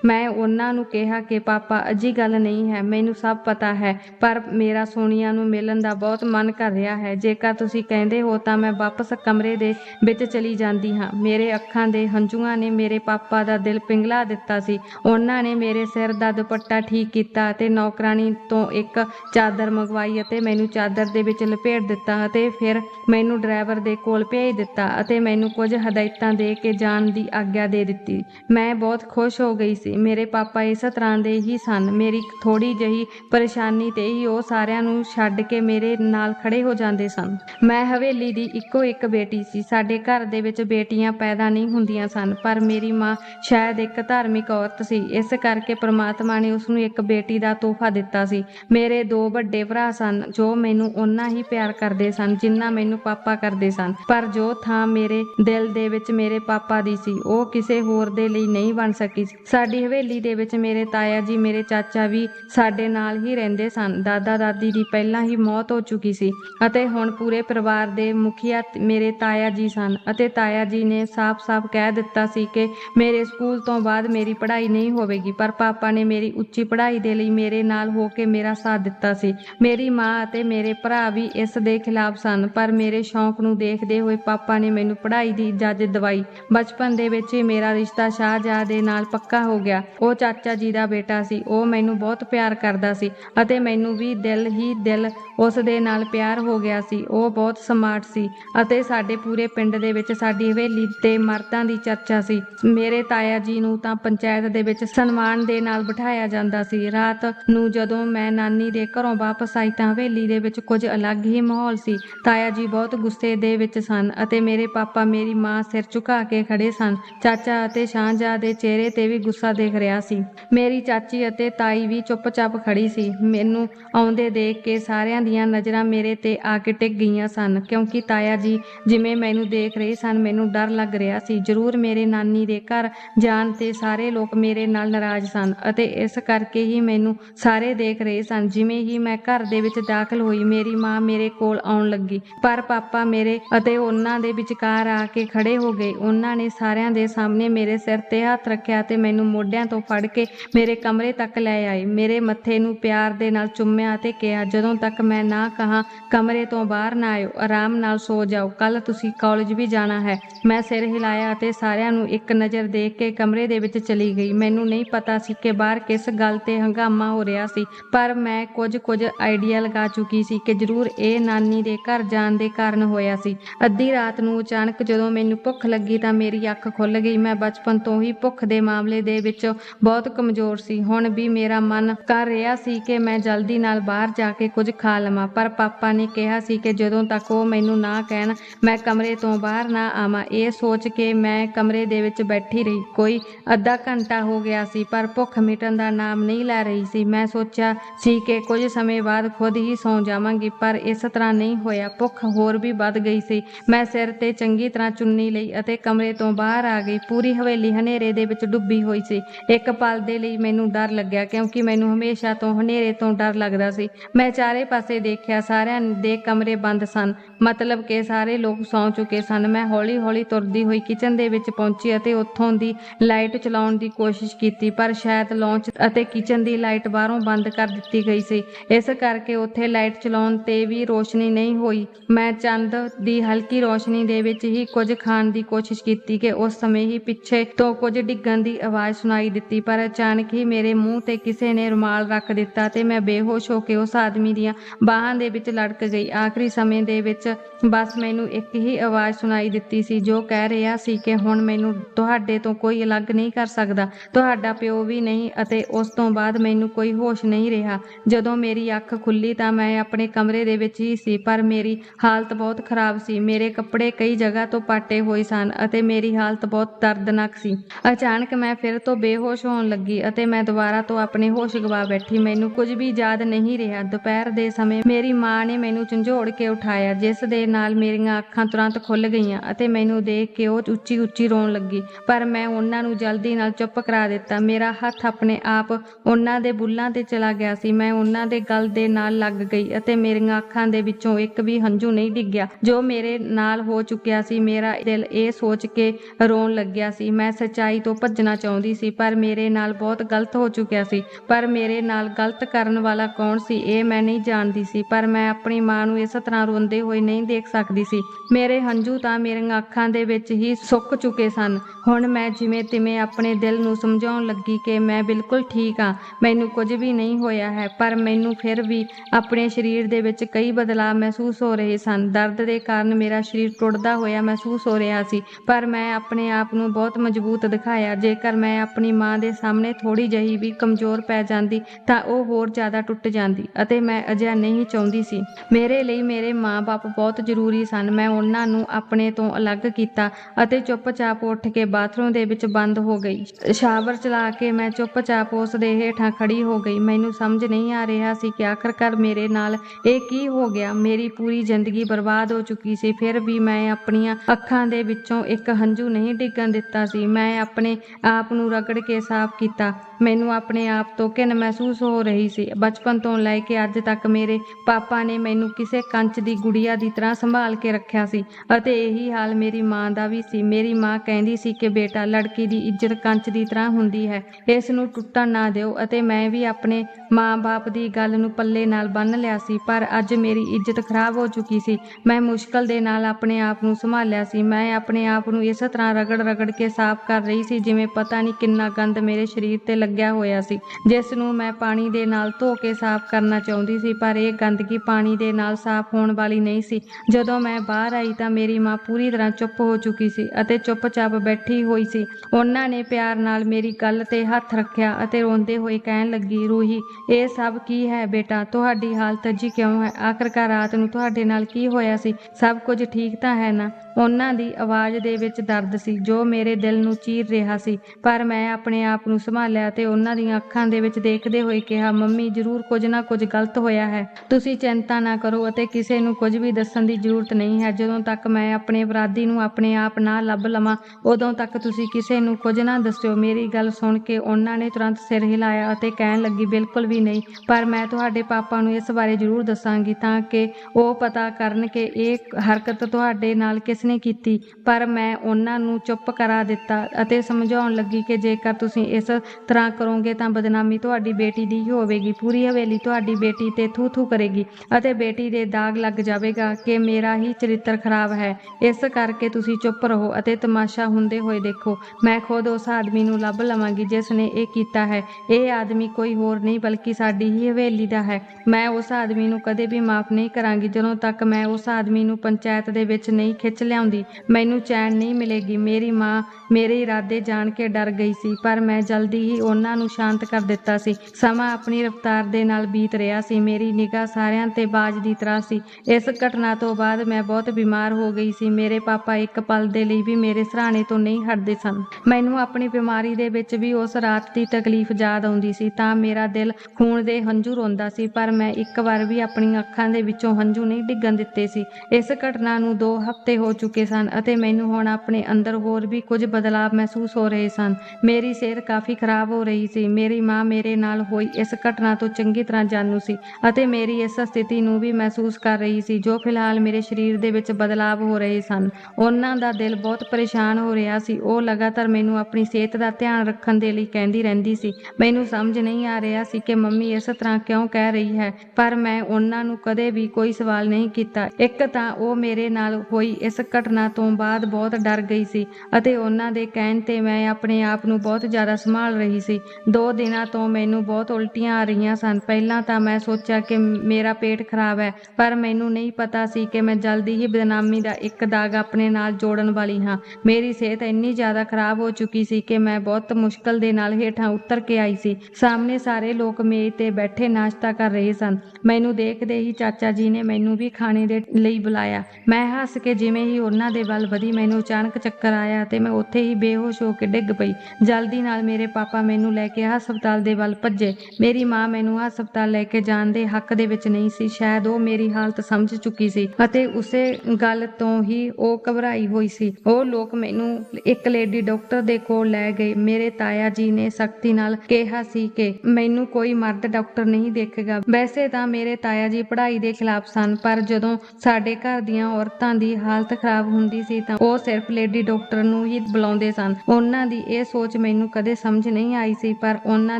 ਮੈਂ ਉਹਨਾਂ ਨੂੰ ਕਿਹਾ ਕਿ, ਪਾਪਾ ਅਜੀ ਗੱਲ ਨਹੀਂ ਹੈ, ਮੈਨੂੰ ਸਭ ਪਤਾ ਹੈ, ਪਰ ਮੇਰਾ ਸੋਨੀਆ ਨੂੰ ਮਿਲਣ ਦਾ ਬਹੁਤ ਮਨ ਕਰ ਰਿਹਾ ਹੈ। ਜੇਕਰ ਤੁਸੀਂ ਕਹਿੰਦੇ ਹੋ ਤਾਂ ਮੈਂ ਵਾਪਸ ਕਮਰੇ ਦੇ ਵਿੱਚ ਚਲੀ ਜਾਂਦੀ ਹਾਂ। ਮੇਰੇ ਅੱਖਾਂ ਦੇ ਹੰਝੂਆਂ ਨੇ ਮੇਰੇ ਪਾਪਾ ਦਾ ਦਿਲ ਪਿੰਗਲਾ ਦਿੱਤਾ ਸੀ। ਉਹਨਾਂ ਨੇ ਮੇਰੇ ਸਿਰ ਦਾ ਦੁਪੱਟਾ ਠੀਕ ਕੀਤਾ ਅਤੇ ਨੌਕਰਾਨੀ ਤੋਂ ਇੱਕ ਚਾਦਰ ਮੰਗਵਾਈ ਅਤੇ ਮੈਨੂੰ ਚਾਦਰ ਦੇ ਵਿੱਚ ਲਪੇਟ ਦਿੱਤਾ ਅਤੇ ਫਿਰ ਮੈਨੂੰ ਡਰਾਈਵਰ ਦੇ ਕੋਲ ਭੇਜ ਦਿੱਤਾ ਅਤੇ ਮੈਨੂੰ ਕੁਝ ਹਦਾਇਤਾਂ ਦੇ ਕੇ ਜਾਣ ਦੀ ਆਗਿਆ ਦੇ ਦਿੱਤੀ। ਮੈਂ ਬਹੁਤ ਖੁਸ਼ ਹੋ ਗਈ ਸੀ। ਮੇਰੇ ਪਾਪਾ ਇਸ ਤਰ੍ਹਾਂ ਦੇ ਹੀ ਸਨ। ਮੇਰੀ ਥੋੜੀ ਜਿਹੀ ਪਰੇਸ਼ਾਨੀ ਤੇ ਹੀ ਉਹ ਸਾਰਿਆਂ ਨੂੰ ਛੱਡ ਕੇ ਮੇਰੇ ਨਾਲ ਖੜੇ ਹੋ ਜਾਂਦੇ ਸਨ। ਮੈਂ ਹਵੇਲੀ ਦੀ ਇੱਕੋ ਇੱਕ ਬੇਟੀ ਸੀ। ਸਾਡੇ ਘਰ ਦੇ ਵਿੱਚ ਬੇਟੀਆਂ ਪੈਦਾ ਨਹੀਂ ਹੁੰਦੀਆਂ ਸਨ, ਪਰ ਮੇਰੀ ਮਾਂ ਸ਼ਾਇਦ ਇੱਕ ਧਾਰਮਿਕ ਔਰਤ ਸੀ। ਇਸ ਕਰਕੇ ਪ੍ਰਮਾਤਮਾ ਨੇ ਉਸ ਨੂੰ ਇੱਕ ਬੇਟੀ ਦਾ ਤੋਹਫਾ ਦਿੱਤਾ ਸੀ। ਮੇਰੇ ਦੋ ਵੱਡੇ ਭਰਾ ਸਨ, ਜੋ ਮੈਨੂੰ ਓਨਾ ਹੀ ਪਿਆਰ ਕਰਦੇ ਸਨ ਜਿੰਨਾ ਮੈਨੂੰ ਪਾਪਾ ਕਰਦੇ ਸਨ। ਪਰ ਜੋ ਥਾਂ ਮੇਰੇ ਦਿਲ ਦੇ ਵਿੱਚ ਮੇਰੇ ਪਾਪਾ ਦੀ ਸੀ, ਉਹ ਕਿਸੇ ਹੋਰ ਦੇ ਲਈ ਨਹੀਂ ਬਣ ਸਕੀ ਸਾਡੀ ਹਵੇਲੀ ਦੇ ਵਿੱਚ ਮੇਰੇ ਤਾਇਆ ਜੀ, ਮੇਰੇ ਚਾਚਾ ਵੀ ਸਾਡੇ ਨਾਲ ਹੀ ਰਹਿੰਦੇ ਸਨ। ਦਾਦਾ ਦਾਦੀ ਦੀ ਪਹਿਲਾਂ ਹੀ ਮੌਤ ਹੋ ਚੁੱਕੀ ਸੀ। ਅਤੇ ਹੁਣ ਪੂਰੇ ਪਰਿਵਾਰ ਦੇ ਮੁਖੀਆ ਮੇਰੇ ਤਾਇਆ ਜੀ ਸਨ ਅਤੇ ਤਾਇਆ ਜੀ ਨੇ ਸਾਫ਼-ਸਾਫ਼ ਕਹਿ ਦਿੱਤਾ ਸੀ ਕਿ ਮੇਰੇ ਸਕੂਲ ਤੋਂ ਬਾਅਦ ਮੇਰੀ ਪੜ੍ਹਾਈ ਨਹੀਂ ਹੋਵੇਗੀ, ਪਰ ਪਾਪਾ ਨੇ ਮੇਰੀ ਉੱਚੀ ਪੜ੍ਹਾਈ ਦੇ ਲਈ ਮੇਰੇ ਨਾਲ ਹੋ ਕੇ ਮੇਰਾ ਸਾਥ ਦਿੱਤਾ ਸੀ। ਮੇਰੀ ਮਾਂ ਅਤੇ ਮੇਰੇ ਭਰਾ ਵੀ ਇਸ ਦੇ ਖਿਲਾਫ ਸਨ, ਪਰ ਮੇਰੇ ਸ਼ੌਂਕ ਨੂੰ ਦੇਖਦੇ ਹੋਏ ਪਾਪਾ ਨੇ ਮੈਨੂੰ ਪੜ੍ਹਾਈ ਦੀ ਇਜਾਜ਼ਤ ਦਵਾਈ। ਬਚਪਨ ਦੇ ਵਿੱਚ ਹੀ ਮੇਰਾ ਰਿਸ਼ਤਾ ਸ਼ਾਹਜਹਾਂ ਦੇ ਨਾਲ ਪੱਕਾ ਹੋ ਗਿਆ। ਉਹ ਚਾਚਾ ਜੀ ਦਾ ਬੇਟਾ ਸੀ, ਉਹ ਮੈਨੂੰ ਬਹੁਤ ਪਿਆਰ ਕਰਦਾ ਸੀ ਅਤੇ ਮੈਨੂੰ ਵੀ ਦਿਲ ਹੀ ਦਿਲ ਉਸ ਦੇ ਨਾਲ ਪਿਆਰ ਹੋ ਗਿਆ ਸੀ, ਉਹ ਬਹੁਤ ਸਮਾਰਟ ਸੀ ਅਤੇ ਸਾਡੇ ਪੂਰੇ ਪਿੰਡ ਦੇ ਵਿੱਚ ਸਾਡੀ ਹਵੇਲੀ ਤੇ ਮਰਦਾਂ ਦੀ ਚਰਚਾ ਸੀ। ਮੇਰੇ ਤਾਇਆ ਜੀ ਨੂੰ ਤਾਂ ਪੰਚਾਇਤ ਦੇ ਵਿੱਚ ਸਨਮਾਨ ਦੇ ਨਾਲ ਬਿਠਾਇਆ ਜਾਂਦਾ ਸੀ। ਰਾਤ ਨੂੰ ਜਦੋਂ ਮੈਂ ਨਾਨੀ ਦੇ ਘਰੋਂ ਵਾਪਸ ਆਈ ਤਾਂ ਹਵੇਲੀ ਦੇ ਵਿੱਚ ਕੁਝ ਅਲੱਗ ਹੀ ਮਾਹੌਲ ਸੀ। ਤਾਇਆ ਜੀ ਬਹੁਤ ਗੁੱਸੇ ਦੇ ਵਿੱਚ ਸਨ ਅਤੇ ਮੇਰੇ ਪਾਪਾ ਮੇਰੀ ਮਾਂ ਸਿਰ ਝੁਕਾ ਕੇ ਖੜੇ ਸਨ। ਚਾਚਾ ਅਤੇ ਸ਼ਾਹਜਹਾਂ ਦੇ ਚਿਹਰੇ ਤੇ ਵੀ ਗੁੱਸਾ ਦੇਖ ਰਿਹਾ ਸੀ। ਮੇਰੀ ਚਾਚੀ ਅਤੇ ਤਾਈ ਵੀ ਚੁੱਪਚਾਪ ਖੜੀ ਸੀ। ਮੈਨੂੰ ਆਉਂਦੇ ਦੇਖ ਕੇ ਸਾਰਿਆਂ ਦੀਆਂ ਨਜ਼ਰਾਂ ਮੇਰੇ ਤੇ ਆ ਕੇ ਟਿਕ ਗਈਆਂ ਸਨ, ਕਿਉਂਕਿ ਤਾਇਆ ਜੀ ਜਿਵੇਂ ਮੈਨੂੰ ਦੇਖ ਰਹੇ ਸਨ, ਮੈਨੂੰ ਡਰ ਲੱਗ ਰਿਹਾ ਸੀ। ਜ਼ਰੂਰ ਮੇਰੇ ਨਾਨੀ ਦੇ ਘਰ ਜਾਣ ਤੇ ਸਾਰੇ ਲੋਕ ਮੇਰੇ ਨਾਲ ਨਾਰਾਜ਼ ਸਨ ਅਤੇ ਇਸ ਕਰਕੇ ਹੀ ਮੈਨੂੰ ਸਾਰੇ ਦੇਖ ਰਹੇ ਸਨ। ਜਿਵੇਂ ਹੀ ਮੈਂ ਘਰ ਦੇ ਵਿੱਚ ਦਾਖਲ ਹੋਈ, ਮੇਰੀ ਮਾਂ ਮੇਰੇ ਕੋਲ ਆਉਣ ਲੱਗੀ। ਪਰ ਪਾਪਾ ਮੇਰੇ ਅਤੇ ਉਹਨਾਂ ਦੇ ਵਿਚਕਾਰ ਆ ਕੇ ਖੜੇ ਹੋ ਗਏ। ਉਹਨਾਂ ਨੇ ਸਾਰਿਆਂ ਦੇ ਸਾਹਮਣੇ ਮੇਰੇ ਸਿਰ ਤੇ ਹੱਥ ਰੱਖਿਆ ਤੇ ਮੈਨੂੰ ਮੋਢਿਆਂ ਤੋਂ ਫੜ ਕੇ ਮੇਰੇ ਕਮਰੇ ਤੱਕ ਲੈ ਆਏ। ਮੇਰੇ ਮੱਥੇ ਨੂੰ ਪਿਆਰ ਦੇ ਨਾਲ ਚੁੰਮਿਆ ਤੇ ਕਿਹਾ, ਜਦੋਂ ਤੱਕ ਮੈਂ ਨਾ ਕਹਾ ਕਮਰੇ ਤੋਂ ਬਾਹਰ ਨਾ ਆਇਓ, ਆਰਾਮ ਨਾਲ ਸੋ ਜਾਓ। ਕੱਲ ਤੁਸੀਂ ਕਾਲਜ ਵੀ ਜਾਣਾ ਹੈ। ਮੈਂ ਸਿਰ ਹਿਲਾਇਆ ਅਤੇ ਸਾਰਿਆਂ ਨੂੰ ਇੱਕ ਨਜ਼ਰ ਦੇਖ ਕੇ ਕਮਰੇ ਦੇ ਵਿੱਚ ਚਲੀ ਗਈ। ਮੈਨੂੰ ਨਹੀਂ ਪਤਾ ਸੀ ਕਿ ਬਾਹਰ ਕਿਸ ਗੱਲ ਤੇ ਹੰਗਾਮਾ ਹੋ ਰਿਹਾ ਸੀ, ਪਰ ਮੈਂ ਕੁਝ ਕੁਝ ਆਈਡੀਆ ਲਗਾ ਚੁੱਕੀ ਸੀ ਕਿ ਜ਼ਰੂਰ ਇਹ ਨਾਨੀ ਦੇ ਘਰ ਜਾਣ ਦੇ ਕਾਰਨ ਹੋਇਆ ਸੀ। ਅੱਧੀ ਰਾਤ ਨੂੰ ਅਚਾਨਕ ਜਦੋਂ ਮੈਨੂੰ ਭੁੱਖ ਲੱਗੀ ਤਾਂ ਮੇਰੀ ਅੱਖ ਖੁੱਲ ਗਈ। ਮੈਂ ਬਚਪਨ ਤੋਂ ਹੀ ਭੁੱਖ ਦੇ ਮਾਮਲੇ ਦੇ ਵਿੱਚ ਬਹੁਤ ਕਮਜ਼ੋਰ ਸੀ। ਹੁਣ ਵੀ ਮੇਰਾ ਮਨ ਕਰ ਰਿਹਾ ਸੀ ਕਿ ਮੈਂ ਜਲਦੀ ਨਾਲ ਬਾਹਰ ਜਾ ਕੇ ਕੁਝ ਖਾ ਲਵਾਂ, ਪਰ ਪਾਪਾ ਨੇ ਕਿਹਾ ਸੀ ਕਿ ਜਦੋਂ ਤੱਕ ਉਹ ਮੈਨੂੰ ਨਾ ਕਹਿਣ, ਮੈਂ ਕਮਰੇ ਤੋਂ ਬਾਹਰ ਨਾ ਆਵਾਂ। ਇਹ ਸੋਚ ਕੇ ਮੈਂ ਕਮਰੇ ਦੇ ਵਿੱਚ ਬੈਠੀ ਰਹੀ। ਕੋਈ ਅੱਧਾ ਘੰਟਾ ਹੋ ਗਿਆ ਸੀ, ਪਰ ਭੁੱਖ ਮਿਟਣ ਦਾ ਨਾਮ ਨਹੀਂ ਲੈ ਰਹੀ ਸੀ। ਮੈਂ ਸੋਚਿਆ ਸੀ ਕਿ ਕੁਝ ਸਮੇਂ ਬਾਅਦ ਖੁਦ ਹੀ ਸੌਂ ਜਾਵਾਂਗੀ, ਪਰ ਇਸ ਤਰ੍ਹਾਂ ਨਹੀਂ ਹੋਇਆ। ਭੁੱਖ ਹੋਰ ਵੀ ਵੱਧ ਗਈ ਸੀ। ਮੈਂ ਸਿਰ ਤੇ ਚੰਗੀ ਤਰ੍ਹਾਂ ਚੁੰਨੀ ਲਈ ਅਤੇ ਕਮਰੇ ਤੋਂ ਬਾਹਰ ਆ ਗਈ। ਪੂਰੀ ਹਵੇਲੀ ਹਨੇਰੇ ਦੇ ਵਿੱਚ ਡੁੱਬੀ ਹੋਈ ਸੀ। ਇੱਕ ਪਲ ਦੇ ਲਈ ਮੈਨੂੰ ਡਰ ਲੱਗਿਆ, ਕਿਉਂਕਿ ਮੈਨੂੰ ਹਮੇਸ਼ਾ ਤੋਂ ਹਨੇਰੇ ਤੋਂ ਡਰ ਲੱਗਦਾ ਸੀ। ਮੈਂ ਚਾਰੇ ਪਾਸੇ ਦੇਖਿਆ, ਸਾਰਿਆਂ ਸਾਰਿਆਂ ਦੇ ਕਮਰੇ ਬੰਦ ਸਨ। ਮਤਲਬ ਕਿ ਸਾਰੇ ਲੋਕ ਸੌਂ ਚੁੱਕੇ ਸਨ। ਮੈਂ ਹੌਲੀ-ਹੌਲੀ ਤੁਰਦੀ ਹੋਈ ਕਿਚਨ ਦੇ ਵਿੱਚ ਪਹੁੰਚੀ ਅਤੇ ਉੱਥੋਂ ਦੀ ਲਾਈਟ ਚਲਾਉਣ ਦੀ ਕੋਸ਼ਿਸ਼ ਕੀਤੀ, ਪਰ ਸ਼ਾਇਦ ਲੌਂਚ ਅਤੇ ਕਿਚਨ ਦੀ ਲਾਈਟ ਬਾਹਰੋਂ ਬੰਦ ਕਰ ਦਿੱਤੀ ਗਈ ਸੀ। ਇਸ ਕਰਕੇ ਉੱਥੇ ਲਾਈਟ ਚਲਾਉਣ ਤੇ ਵੀ ਰੋਸ਼ਨੀ ਨਹੀਂ ਹੋਈ। ਮੈਂ ਚੰਦ ਦੀ ਹਲਕੀ ਰੋਸ਼ਨੀ ਦੇ ਵਿੱਚ ਹੀ ਕੁਝ ਖਾਣ ਦੀ ਕੋਸ਼ਿਸ਼ ਕੀਤੀ ਕਿ ਉਸ ਸਮੇਂ ਹੀ ਪਿੱਛੇ ਤੋਂ ਕੁਝ ਡਿੱਗਣ ਦੀ ਆਵਾਜ਼ ਸੁਣਾਈ ਦਿੱਤੀ, ਪਰ ਅਚਾਨਕ ਹੀ ਮੇਰੇ ਮੂੰਹ ਤੇ ਕਿਸੇ ਨੇ ਰੁਮਾਲ ਰੱਖ ਦਿੱਤਾ ਤੇ ਮੈਂ ਬੇਹੋਸ਼ ਹੋ ਕੇ ਉਸ ਆਦਮੀ ਦੀਆਂ ਬਾਹਾਂ ਦੇ ਵਿੱਚ ਲੜ ਲੜਕ ਗਈ ਆਖਰੀ ਸਮੇਂ ਦੇ ਵਿੱਚ ਬਸ ਮੈਨੂੰ ਇੱਕ ਹੀ ਆਵਾਜ਼ ਸੁਣਾਈ ਦਿੱਤੀ ਸੀ, ਜੋ ਕਹਿ ਰਿਹਾ ਸੀ ਕਿ ਹੁਣ ਮੈਨੂੰ ਤੁਹਾਡੇ ਤੋਂ ਕੋਈ ਅਲੱਗ ਨਹੀਂ ਕਰ ਸਕਦਾ। ਤੁਹਾਡਾ ਪਿਓ ਵੀ ਨਹੀਂ ਅਤੇ ਉਸ ਤੋਂ ਬਾਅਦ ਮੈਨੂੰ ਕੋਈ ਹੋਸ਼ ਨਹੀਂ ਰਿਹਾ। ਜਦੋਂ ਮੇਰੀ ਅੱਖ ਖੁੱਲੀ ਤਾਂ ਮੈਂ ਆਪਣੇ ਕਮਰੇ ਦੇ ਵਿੱਚ ਹੀ ਸੀ, ਪਰ ਮੇਰੀ ਹਾਲਤ ਬਹੁਤ ਖਰਾਬ ਸੀ। ਮੇਰੇ ਕੱਪੜੇ ਕਈ ਜਗ੍ਹਾ ਤੋਂ ਪਾਟੇ ਹੋਏ ਸਨ ਅਤੇ ਮੇਰੀ ਹਾਲਤ ਬਹੁਤ ਦਰਦਨਾਕ ਸੀ। ਅਚਾਨਕ ਮੈਂ ਫਿਰ ਤੋਂ ਬੇਹੋਸ਼ ਹੋਣ ਲੱਗੀ ਅਤੇ ਮੈਂ ਦੁਬਾਰਾ ਤੋਂ ਆਪਣੇ ਹੋਸ਼ ਗਵਾ ਬੈਠੀ। ਮੈਨੂੰ ਕੁਝ ਵੀ ਯਾਦ ਨਹੀਂ ਰਿਹਾ। ਦੁਪਹਿਰ ਦੇ ਸਮੇਂ ਮੇਰੀ ਮਾਂ ਨੇ ਮੈਨੂੰ ਝੰਜੋੜ ਕੇ ਉਠਾਇਆ, ਜਿਸ ਦੇ ਨਾਲ ਮੇਰੀਆਂ ਅੱਖਾਂ ਤੁਰੰਤ ਖੁੱਲ ਗਈਆਂ ਅਤੇ ਮੈਨੂੰ ਦੇਖ ਕੇ ਉਹ ਉੱਚੀ ਉੱਚੀ ਰੋਣ ਲੱਗੀ। ਪਰ ਮੈਂ ਉਹਨਾਂ ਨੂੰ ਜਲਦੀ ਨਾਲ ਚੁੱਪ ਕਰਾ ਦਿੱਤਾ। ਮੇਰਾ ਹੱਥ ਆਪਣੇ ਆਪ ਉਹਨਾਂ ਦੇ ਬੁੱਲਾਂ ਤੇ ਚਲਾ ਗਿਆ ਸੀ। ਮੈਂ ਉਹਨਾਂ ਦੇ ਗਲ ਦੇ ਨਾਲ ਲੱਗ ਗਈ ਅਤੇ ਮੇਰੀਆਂ ਅੱਖਾਂ ਦੇ ਵਿੱਚੋਂ ਇੱਕ ਵੀ ਹੰਝੂ ਨਹੀਂ ਡਿੱਗਿਆ, ਜੋ ਮੇਰੇ ਨਾਲ ਹੋ ਚੁੱਕਿਆ ਸੀ। ਮੇਰਾ ਦਿਲ ਇਹ ਸੋਚ ਕੇ ਰੋਣ ਲੱਗਿਆ ਸੀ। ਮੈਂ ਸੱਚਾਈ ਤੋਂ ਭੱਜਣਾ ਚਾਹੁੰਦੀ ਸੀ, ਪਰ ਮੇਰੇ ਨਾਲ ਬਹੁਤ ਗਲਤ ਹੋ ਚੁੱਕਿਆ ਸੀ। ਪਰ ਮੇਰੇ ਨਾਲ ਗਲਤ ਕਰਨ ਵਾਲਾ ਕੌਣ ਸੀ, ਇਹ ਮੈਂ ਨਹੀਂ ਜਾਣਦੀ ਸੀ। ਪਰ ਮੈਂ ਆਪਣੀ ਆਪਣੀ ਮਾਂ ਨੂੰ ਇਸ ਤਰ੍ਹਾਂ ਰੋਂਦੇ ਹੋਏ ਨਹੀਂ ਦੇਖ ਸਕਦੀ ਸੀ। ਮੇਰੇ ਹੰਝੂ ਤਾਂ ਮੇਰੀਆਂ ਅੱਖਾਂ ਦੇ ਵਿੱਚ ਹੀ ਸੁੱਕ ਚੁੱਕੇ ਸਨ। ਹੁਣ ਮੈਂ ਜਿਵੇਂ ਤਿਵੇਂ ਆਪਣੇ ਦਿਲ ਨੂੰ ਸਮਝਾਉਣ ਲੱਗੀ ਕਿ ਮੈਂ ਬਿਲਕੁਲ ਠੀਕ ਹਾਂ, ਮੈਨੂੰ ਕੁਝ ਵੀ ਨਹੀਂ ਹੋਇਆ ਹੈ, ਪਰ ਮੈਨੂੰ ਫਿਰ ਵੀ ਆਪਣੇ ਸਰੀਰ ਦੇ ਵਿੱਚ ਕਈ ਬਦਲਾਅ ਮਹਿਸੂਸ ਹੋ ਰਹੇ ਸਨ। ਦਰਦ ਦੇ ਕਾਰਨ ਮੇਰਾ ਸਰੀਰ ਟੁੱਟਦਾ ਹੋਇਆ ਮਹਿਸੂਸ ਹੋ ਰਿਹਾ ਸੀ, ਪਰ ਮੈਂ ਆਪਣੇ ਆਪ ਨੂੰ ਬਹੁਤ ਮਜ਼ਬੂਤ ਦਿਖਾਇਆ। ਜੇਕਰ ਮੈਂ ਆਪਣੀ ਮਾਂ ਦੇ ਸਾਹਮਣੇ ਥੋੜੀ ਜਹੀ ਵੀ ਕਮਜ਼ੋਰ ਪੈ ਜਾਂਦੀ ਤਾਂ ਉਹ ਹੋਰ ਜ਼ਿਆਦਾ ਟੁੱਟ ਜਾਂਦੀ ਅਤੇ ਮੈਂ ਅਜਿਹਾ ਨਹੀਂ ਚਾਹੁੰਦੀ ਸੀ। ਮੇਰੇ ਲਈ ਮੇਰੇ ਮਾਪੇ ਬਹੁਤ ਜ਼ਰੂਰੀ ਸਨ। ਮੈਂ ਉਹਨਾਂ ਨੂੰ ਆਪਣੇ ਤੋਂ ਅਲੱਗ ਕੀਤਾ ਅਤੇ ਚੁੱਪਚਾਪ ਉੱਠ ਕੇ ਬਾਥਰੂਮ ਦੇ ਵਿੱਚ ਬੰਦ ਹੋ ਗਈ। ਸ਼ਾਵਰ ਚਲਾ ਕੇ ਮੈਂ ਚੁੱਪਚਾਪ ਉਸ ਦੇ ਹੇਠਾਂ ਖੜੀ ਹੋ ਗਈ। ਮੈਨੂੰ ਸਮਝ ਨਹੀਂ ਆ ਰਿਹਾ ਸੀ ਕਿ ਆਖਰਕਾਰ ਮੇਰੇ ਨਾਲ ਇਹ ਕੀ ਹੋ ਗਿਆ। ਮੇਰੀ ਪੂਰੀ ਜ਼ਿੰਦਗੀ ਬਰਬਾਦ ਹੋ ਚੁੱਕੀ ਸੀ। ਫਿਰ ਵੀ ਮੈਂ ਆਪਣੀਆਂ ਅੱਖਾਂ ਦੇ ਵਿੱਚੋਂ ਇੱਕ ਹੰਝੂ ਨਹੀਂ ਡਿੱਗਣ ਦਿੱਤਾ ਸੀ। ਮੈਂ ਆਪਣੇ ਆਪ ਨੂੰ ਰਗੜ ਕੇ ਸਾਫ਼ ਕੀਤਾ। ਮੈਨੂੰ ਆਪਣੇ ਆਪ ਤੋਂ ਘਿਨ ਮਹਿਸੂਸ ਹੋ ਰਹੀ ਸੀ। ਬਚਪਨ ਤੋਂ ਲੈ ਕੇ ਅੱਜ ਤੱਕ ਮੇਰੇ ਪਾਪਾ ਨੇ ਮੈਨੂੰ ਕਿਸੇ ਕੰਚ ਦੀ ਗੁੜੀਆ ਦੀ ਤਰ੍ਹਾਂ ਸੰਭਾਲ ਕੇ ਰੱਖਿਆ ਸੀ ਅਤੇ ਇਹੀ ਹਾਲ ਮੇਰੀ ਮਾਂ ਦਾ ਵੀ ਸੀ। ਮੇਰੀ ਮਾਂ ਕਹਿੰਦੀ ਸੀ ਕਿ ਬੇਟਾ, ਲੜਕੀ ਦੀ ਇੱਜ਼ਤ ਕੰਚ ਦੀ ਤਰ੍ਹਾਂ ਹੁੰਦੀ ਹੈ। ਇਸ ਨੂੰ ਟੁੱਟਣ ਨਾ ਦਿਓ ਅਤੇ ਮੈਂ ਵੀ ਆਪਣੇ ਮਾਂ-ਬਾਪ ਦੀ ਗੱਲ ਨੂੰ ਪੱਲੇ ਨਾਲ ਬੰਨ ਲਿਆ ਸੀ, ਪਰ ਅੱਜ ਮੇਰੀ ਇੱਜ਼ਤ ਖਰਾਬ ਹੋ ਚੁੱਕੀ ਸੀ। ਮੈਂ ਮੁਸ਼ਕਲ ਦੇ ਨਾਲ ਆਪਣੇ ਆਪ ਨੂੰ ਸੰਭਾਲਿਆ ਸੀ। ਮੈਂ ਆਪਣੇ ਆਪ ਨੂੰ ਇਸ ਤਰ੍ਹਾਂ ਰਗੜ-ਰਗੜ ਕੇ ਸਾਫ਼ ਕਰ ਰਹੀ ਸੀ ਜਿਵੇਂ ਪਤਾ ਨਹੀਂ ਕਿੰਨਾ ਗੰਦ ਮੇਰੇ ਸਰੀਰ ਤੇ ਲੱਗਿਆ ਹੋਇਆ ਸੀ। ਜਿਸ ਨੂੰ ਮੈਂ ਪਾਣੀ ਦੇ ਨਾਲ ਧੋ ਕੇ ਸਾਫ਼ ਕਰਨਾ ਚਾਹੁੰਦੀ ਸੀ, ਪਰ ਇਹ ਗੰਦਗੀ ਪਾਣੀ ਦੇ ਨਾਲ ਸਾਫ਼ ਹੋਣ ਵਾਲੀ ਨਹੀਂ ਸੀ। ਜਦੋਂ ਮੈਂ ਬਾਹਰ ਆਈ ਤਾਂ ਮੇਰੀ ਮਾਂ ਪੂਰੀ ਤਰ੍ਹਾਂ ਚੁੱਪ ਹੋ ਚੁੱਕੀ ਸੀ ਅਤੇ ਚੁੱਪਚਾਪ ਬੈਠੀ ਹੋਈ ਸੀ। ਉਹਨਾਂ ਨੇ ਪਿਆਰ ਨਾਲ ਮੇਰੀ ਗੱਲ ਤੇ ਹੱਥ ਰੱਖਿਆ ਅਤੇ ਰੋਂਦੇ ਹੋਏ ਕਹਿਣ ਲੱਗੀ, ਰੂਹੀ, ਇਹ ਸਭ ਕੀ ਹੈ ਬੇਟਾ? ਤੁਹਾਡੀ ਹਾਲਤ ਅਜੀ ਕਿਉਂ ਹੈ? ਆਖਰਕਾਰ ਰਾਤ ਨੂੰ ਤੁਹਾਡੇ ਨਾਲ ਕੀ ਹੋਇਆ ਸੀ? ਸਭ ਕੁਝ ਠੀਕ ਤਾਂ ਹੈ ਨਾ? ਉਹਨਾਂ ਦੀ ਆਵਾਜ਼ ਦੇ ਵਿੱਚ ਦਰਦ ਸੀ, ਜੋ ਮੇਰੇ ਦਿਲ ਨੂੰ ਚੀਰ ਰਿਹਾ ਸੀ। ਪਰ ਮੈਂ ਆਪਣੇ ਆਪ ਨੂੰ ਸੰਭਾਲਿਆ ਤੇ ਉਹਨਾਂ ਦੀਆਂ ਅੱਖਾਂ ਦੇ ਵਿੱਚ ਦੇਖਦੇ ਹੋਏ ਕਿਹਾ, ਮੰਮੀ, ਜ਼ਰੂਰ ਕੁਝ ਨਾ ਕੁਝ ਗਲਤ ਹੋਇਆ ਹੈ। ਤੁਸੀਂ ਚਿੰਤਾ ਨਾ ਕਰੋ ਅਤੇ ਕਿਸੇ ਨੂੰ ਕੁਝ ਵੀ ਦੱਸਣ ਦੀ ਜ਼ਰੂਰਤ ਨਹੀਂ ਹੈ। ਜਦੋਂ ਤੱਕ ਮੈਂ ਆਪਣੇ ਅਪਰਾਧੀ ਨੂੰ ਆਪਣੇ ਆਪ ਨਾ ਲੱਭ ਲਵਾਂ, ਉਦੋਂ ਤੱਕ ਤੁਸੀਂ ਕਿਸੇ ਨੂੰ ਕੁਝ ਨਾ ਦੱਸਿਓ। ਮੇਰੀ ਗੱਲ ਸੁਣ ਕੇ ਉਹਨਾਂ ਨੇ ਤੁਰੰਤ ਸਿਰ ਹਿਲਾਇਆ ਅਤੇ ਕਹਿਣ ਲੱਗੀ, ਬਿਲਕੁਲ ਵੀ ਨਹੀਂ, ਪਰ ਮੈਂ ਤੁਹਾਡੇ ਪਾਪਾ ਨੂੰ ਇਸ ਬਾਰੇ ਜ਼ਰੂਰ ਦੱਸਾਂਗੀ ਤਾਂ ਕਿ ਉਹ ਪਤਾ ਕਰਨ ਕਿ ਇਹ ਹਰਕਤ ਤੁਹਾਡੇ ਨਾਲ ਕਿਸ ਨੇ ਕੀਤੀ, ਪਰ ਮੈਂ ਉਹਨਾਂ ਨੂੰ ਚੁੱਪ ਕਰਾ ਦਿੱਤਾ ਅਤੇ ਸਮਝਾਉਣ ਲੱਗੀ ਕਿ ਜੇਕਰ ਤੁਸੀਂ ਇਸ ਤਰ੍ਹਾਂ ਕਰੋਗੇ ਤਾਂ ਬਦਨਾਮੀ ਤੁਹਾਡੀ ਬੇਟੀ ਦੀ ਹੀ ਹੋਵੇਗੀ, ਪੂਰੀ ਹਵੇਲੀ ਤੁਹਾਡੀ ਬੇਟੀ ਤੇ ਥੂ ਥੂ ਕਰੇਗੀ ਅਤੇ ਬੇਟੀ ਦੇ ਦਾਗ ਲੱਗ ਜਾਵੇਗਾ ਕਿ ਮੇਰਾ ਹੀ ਚਰਿੱਤਰ ਖਰਾਬ ਹੈ। ਇਸ ਕਰਕੇ ਤੁਸੀਂ ਚੁੱਪ ਰਹੋ ਅਤੇ ਤਮਾਸ਼ਾ ਹੁੰਦੇ ਹੋਏ ਦੇਖੋ, ਮੈਂ ਖੁਦ ਉਸ ਆਦਮੀ ਨੂੰ ਲੱਭ ਲਵਾਂਗੀ ਜਿਸ ਨੇ ਇਹ ਕੀਤਾ ਹੈ। ਇਹ ਆਦਮੀ ਕੋਈ ਹੋਰ ਨਹੀਂ ਬਲਕਿ ਸਾਡੀ ਹੀ ਹਵੇਲੀ ਦਾ ਹੈ। ਮੈਂ ਉਸ ਆਦਮੀ ਨੂੰ ਕਦੇ ਵੀ ਮਾਫ ਨਹੀਂ ਕਰਾਂਗੀ ਜਦੋਂ ਤੱਕ ਮੈਂ ਉਸ ਆਦਮੀ ਨੂੰ ਪੰਚਾਇਤ ਦੇ ਵਿੱਚ ਨਹੀਂ ਖਿੱਚ ਲਿਆਉਂਦੀ। ਮੈਨੂੰ ਚੈਨ ਨਹੀਂ ਮਿਲੇਗੀ। ਮੇਰੀ ਮਾਂ ਮੇਰੇ ਇਰਾਦੇ ਜਾਣ ਕੇ ਡਰ ਗਈ ਸੀ, ਪਰ ਮੈਂ ਜਲਦੀ ਹੀ ਉਹਨਾਂ ਨੂੰ ਸ਼ਾਂਤ ਕਰ ਦਿੱਤਾ ਸੀ। ਸਮਾਂ ਆਪਣੀ ਰਫ਼ਤਾਰ ਦੇ ਨਾਲ ਬੀਤ ਰਿਹਾ ਸੀ। ਮੇਰੀ ਨਿਗਾਹ ਸਾਰਿਆਂ ਤੇ ਬਾਜ ਦੀ ਤਰ੍ਹਾਂ ਸੀ। ਇਸ ਘਟਨਾ ਤੋਂ ਬਾਅਦ ਮੈਂ ਬਹੁਤ ਬਿਮਾਰ ਹੋ ਗਈ ਸੀ। ਮੇਰੇ ਪਾਪਾ ਇੱਕ ਪਲ ਦੇ ਲਈ ਵੀ ਮੇਰੇ ਸਰਾਣੇ ਤੋਂ ਨਹੀਂ ਹਟਦੇ ਸਨ। ਮੈਨੂੰ ਆਪਣੀ ਬਿਮਾਰੀ ਦੇ ਵਿੱਚ ਵੀ ਉਸ ਰਾਤ ਦੀ ਤਕਲੀਫ ਯਾਦ ਆਉਂਦੀ ਸੀ, ਤਾਂ ਮੇਰਾ ਦਿਲ ਖੂਨ ਦੇ ਹੰਝੂ ਰੋਂਦਾ ਸੀ, ਪਰ ਮੈਂ ਇੱਕ ਵਾਰ ਵੀ ਆਪਣੀਆਂ ਅੱਖਾਂ ਦੇ ਵਿੱਚੋਂ ਹੰਝੂ ਨਹੀਂ ਡਿੱਗਣ ਦਿੱਤੇ ਸੀ। ਇਸ ਘਟਨਾ ਨੂੰ 2 ਹਫ਼ਤੇ ਹੋ ਚੁੱਕੇ ਸਨ ਅਤੇ ਮੈਨੂੰ ਹੁਣ ਆਪਣੇ ਅੰਦਰ ਹੋਰ ਵੀ ਕੁਝ ਬਦਲਾਅ ਮਹਿਸੂਸ ਹੋ ਰਹੇ ਸਨ। ਮੇਰੀ ਸਿਹਤ ਕਾਫੀ ਖਰਾਬ ਹੋ ਰਹੀ ਸੀ। ਮੇਰੀ ਮਾਂ ਮੇਰੇ ਨਾਲ ਹੋਈ ਇਸ ਘਟਨਾ ਤੋਂ ਚੰਗੀ ਤਰ੍ਹਾਂ ਜਾਣੂ ਸੀ ਅਤੇ ਮੇਰੀ ਇਸ ਸਥਿਤੀ ਨੂੰ ਵੀ ਮਹਿਸੂਸ ਕਰ ਰਹੀ ਸੀ, ਜੋ ਫਿਲਹਾਲ ਮੇਰੇ ਸਰੀਰ ਦੇ ਵਿੱਚ ਬਦਲਾਅ ਹੋ ਰਹੇ ਸਨ। ਉਹਨਾਂ ਦਾ ਦਿਲ ਬਹੁਤ ਪਰੇਸ਼ਾਨ ਹੋ ਰਿਹਾ ਸੀ। ਉਹ ਲਗਾਤਾਰ ਮੈਨੂੰ ਆਪਣੀ ਸਿਹਤ ਦਾ ਧਿਆਨ ਰੱਖਣ ਦੇ ਲਈ ਕਹਿੰਦੀ ਰਹਿੰਦੀ ਸੀ। ਮੈਨੂੰ ਸਮਝ ਨਹੀਂ ਆ ਰਿਹਾ ਸੀ ਕਿ ਮੰਮੀ ਇਸ ਤਰ੍ਹਾਂ ਕਿਉਂ ਕਹਿ ਰਹੀ ਹੈ, ਪਰ ਮੈਂ ਉਹਨਾਂ ਨੂੰ ਕਦੇ ਵੀ ਕੋਈ ਸਵਾਲ ਨਹੀਂ ਕੀਤਾ। ਇੱਕ ਤਾਂ ਉਹ ਮੇਰੇ ਨਾਲ ਹੋਈ ਇਸ ਘਟਨਾ ਤੋਂ ਬਾਅਦ ਬਹੁਤ ਡਰ ਗਈ ਸੀ ਅਤੇ ਉਹਨਾਂ ਦੇ ਕਹਿਣ ਤੇ ਮੈਂ ਆਪਣੇ ਆਪ ਨੂੰ ਬਹੁਤ ਜ਼ਿਆਦਾ ਸੰਭਾਲ ਰਹੀ ਸੀ। ਦੋ ਦਿਨਾਂ ਤੋਂ ਮੈਨੂੰ ਬਹੁਤ ਉਲਟੀਆਂ ਆ ਰਹੀਆਂ ਸਨ। ਪਹਿਲਾਂ ਤਾਂ ਮੈਂ ਸੋਚਿਆ ਕਿ ਮੇਰਾ ਪੇਟ ਖਰਾਬ ਹੈ, ਪਰ ਮੈਨੂੰ ਨਹੀਂ ਪਤਾ ਸੀ ਕਿ ਮੈਂ ਜਲਦੀ ਹੀ ਬਦਨਾਮੀ ਦਾ ਇੱਕ ਦਾਗ ਆਪਣੇ ਨਾਲ ਜੋੜਨ ਵਾਲੀ ਹਾਂ। ਮੇਰੀ ਸਿਹਤ ਇੰਨੀ ਜ਼ਿਆਦਾ ਖਰਾਬ ਹੋ ਚੁੱਕੀ ਸੀ ਕਿ ਮੈਂ ਬਹੁਤ ਮੁਸ਼ਕਲ ਦੇ ਨਾਲ ਹੇਠਾਂ ਉਤਰ ਕੇ ਆਈ ਸੀ। ਸਾਹਮਣੇ ਸਾਰੇ ਲੋਕ ਮੇਜ਼ ਤੇ ਬੈਠੇ ਨਾਸ਼ਤਾ ਕਰ ਰਹੇ ਸਨ। ਮੈਨੂੰ ਦੇਖਦੇ ਹੀ ਚਾਚਾ ਜੀ ਨੇ ਮੈਨੂੰ ਵੀ ਖਾਣੇ ਦੇ ਲਈ ਬੁਲਾਇਆ। ਮੈਂ ਹੱਸ ਕੇ ਜਿਵੇਂ ਹੀ ਉਹਨਾਂ ਦੇ ਵੱਲ ਵਧੀ। ਮੈਨੂੰ ਅਚਾਨਕ ਚੱਕਰ ਆਇਆ ਤੇ ਮੈਂ ਉੱਥੇ ਹੀ ਬੇਹੋਸ਼ ਹੋ ਕੇ ਡਿੱਗ ਪਈ। ਜਲਦੀ ਨਾਲ ਮੇਰੇ ਪਾਪਾ ਮੈਨੂੰ ਲੈ ਕੇ ਹਸਪਤਾਲ ਦੇ ਵੱਲ ਭੱਜੇ। ਮੇਰੀ ਮਾਂ ਮੈਨੂੰ ਹਸਪਤਾਲ ਲੈ ਕੇ ਜਾਣ ਦੇ ਹੱਕ ਦੇ ਵਿੱਚ ਨਹੀਂ ਸੀ। ਸ਼ਾਇਦ ਉਹ ਮੇਰੀ ਹਾਲਤ ਸਮਝ ਚੁੱਕੀ ਸੀ ਅਤੇ ਉਸੇ ਗੱਲ ਤੋਂ ਹੀ ਉਹ ਘਬਰਾਈ ਹੋਈ ਸੀ। ਉਹ ਲੋਕ ਮੈਨੂੰ ਇੱਕ ਲੇਡੀ ਡਾਕਟਰ ਦੇ ਕੋਲ ਲੈ ਗਏ। ਮੇਰੇ ਤਾਇਆ ਜੀ ਨੇ ਸਖਤੀ ਨਾਲ ਕਿਹਾ ਸੀ ਕਿ ਮੈਨੂੰ ਕੋਈ ਮਰਦ ਡਾਕਟਰ ਨਹੀਂ ਦੇਖੇਗਾ। ਵੈਸੇ ਤਾਂ ਮੇਰੇ ਤਾਇਆ ਜੀ ਪੜ੍ਹਾਈ ਦੇ ਖਿਲਾਫ ਸਨ, ਪਰ ਜਦੋਂ ਸਾਡੇ ਘਰ ਦੀਆਂ ਔਰਤਾਂ ਦੀ ਹਾਲਤ ਖਰਾਬ ਹੁੰਦੀ ਸੀ ਤਾਂ ਉਹ ਸਿਰਫ ਲੇਡੀ ਡਾਕਟਰ ਨੂੰ ਹੀ ਬੁਲਾਉਂਦੇ ਸਨ। ਉਹਨਾਂ ਦੀ ਇਹ ਸੋਚ ਮੈਨੂੰ ਕਦੇ ਸਮਝ ਨਹੀਂ ਆਈ ਸੀ, ਪਰ ਉਹਨਾਂ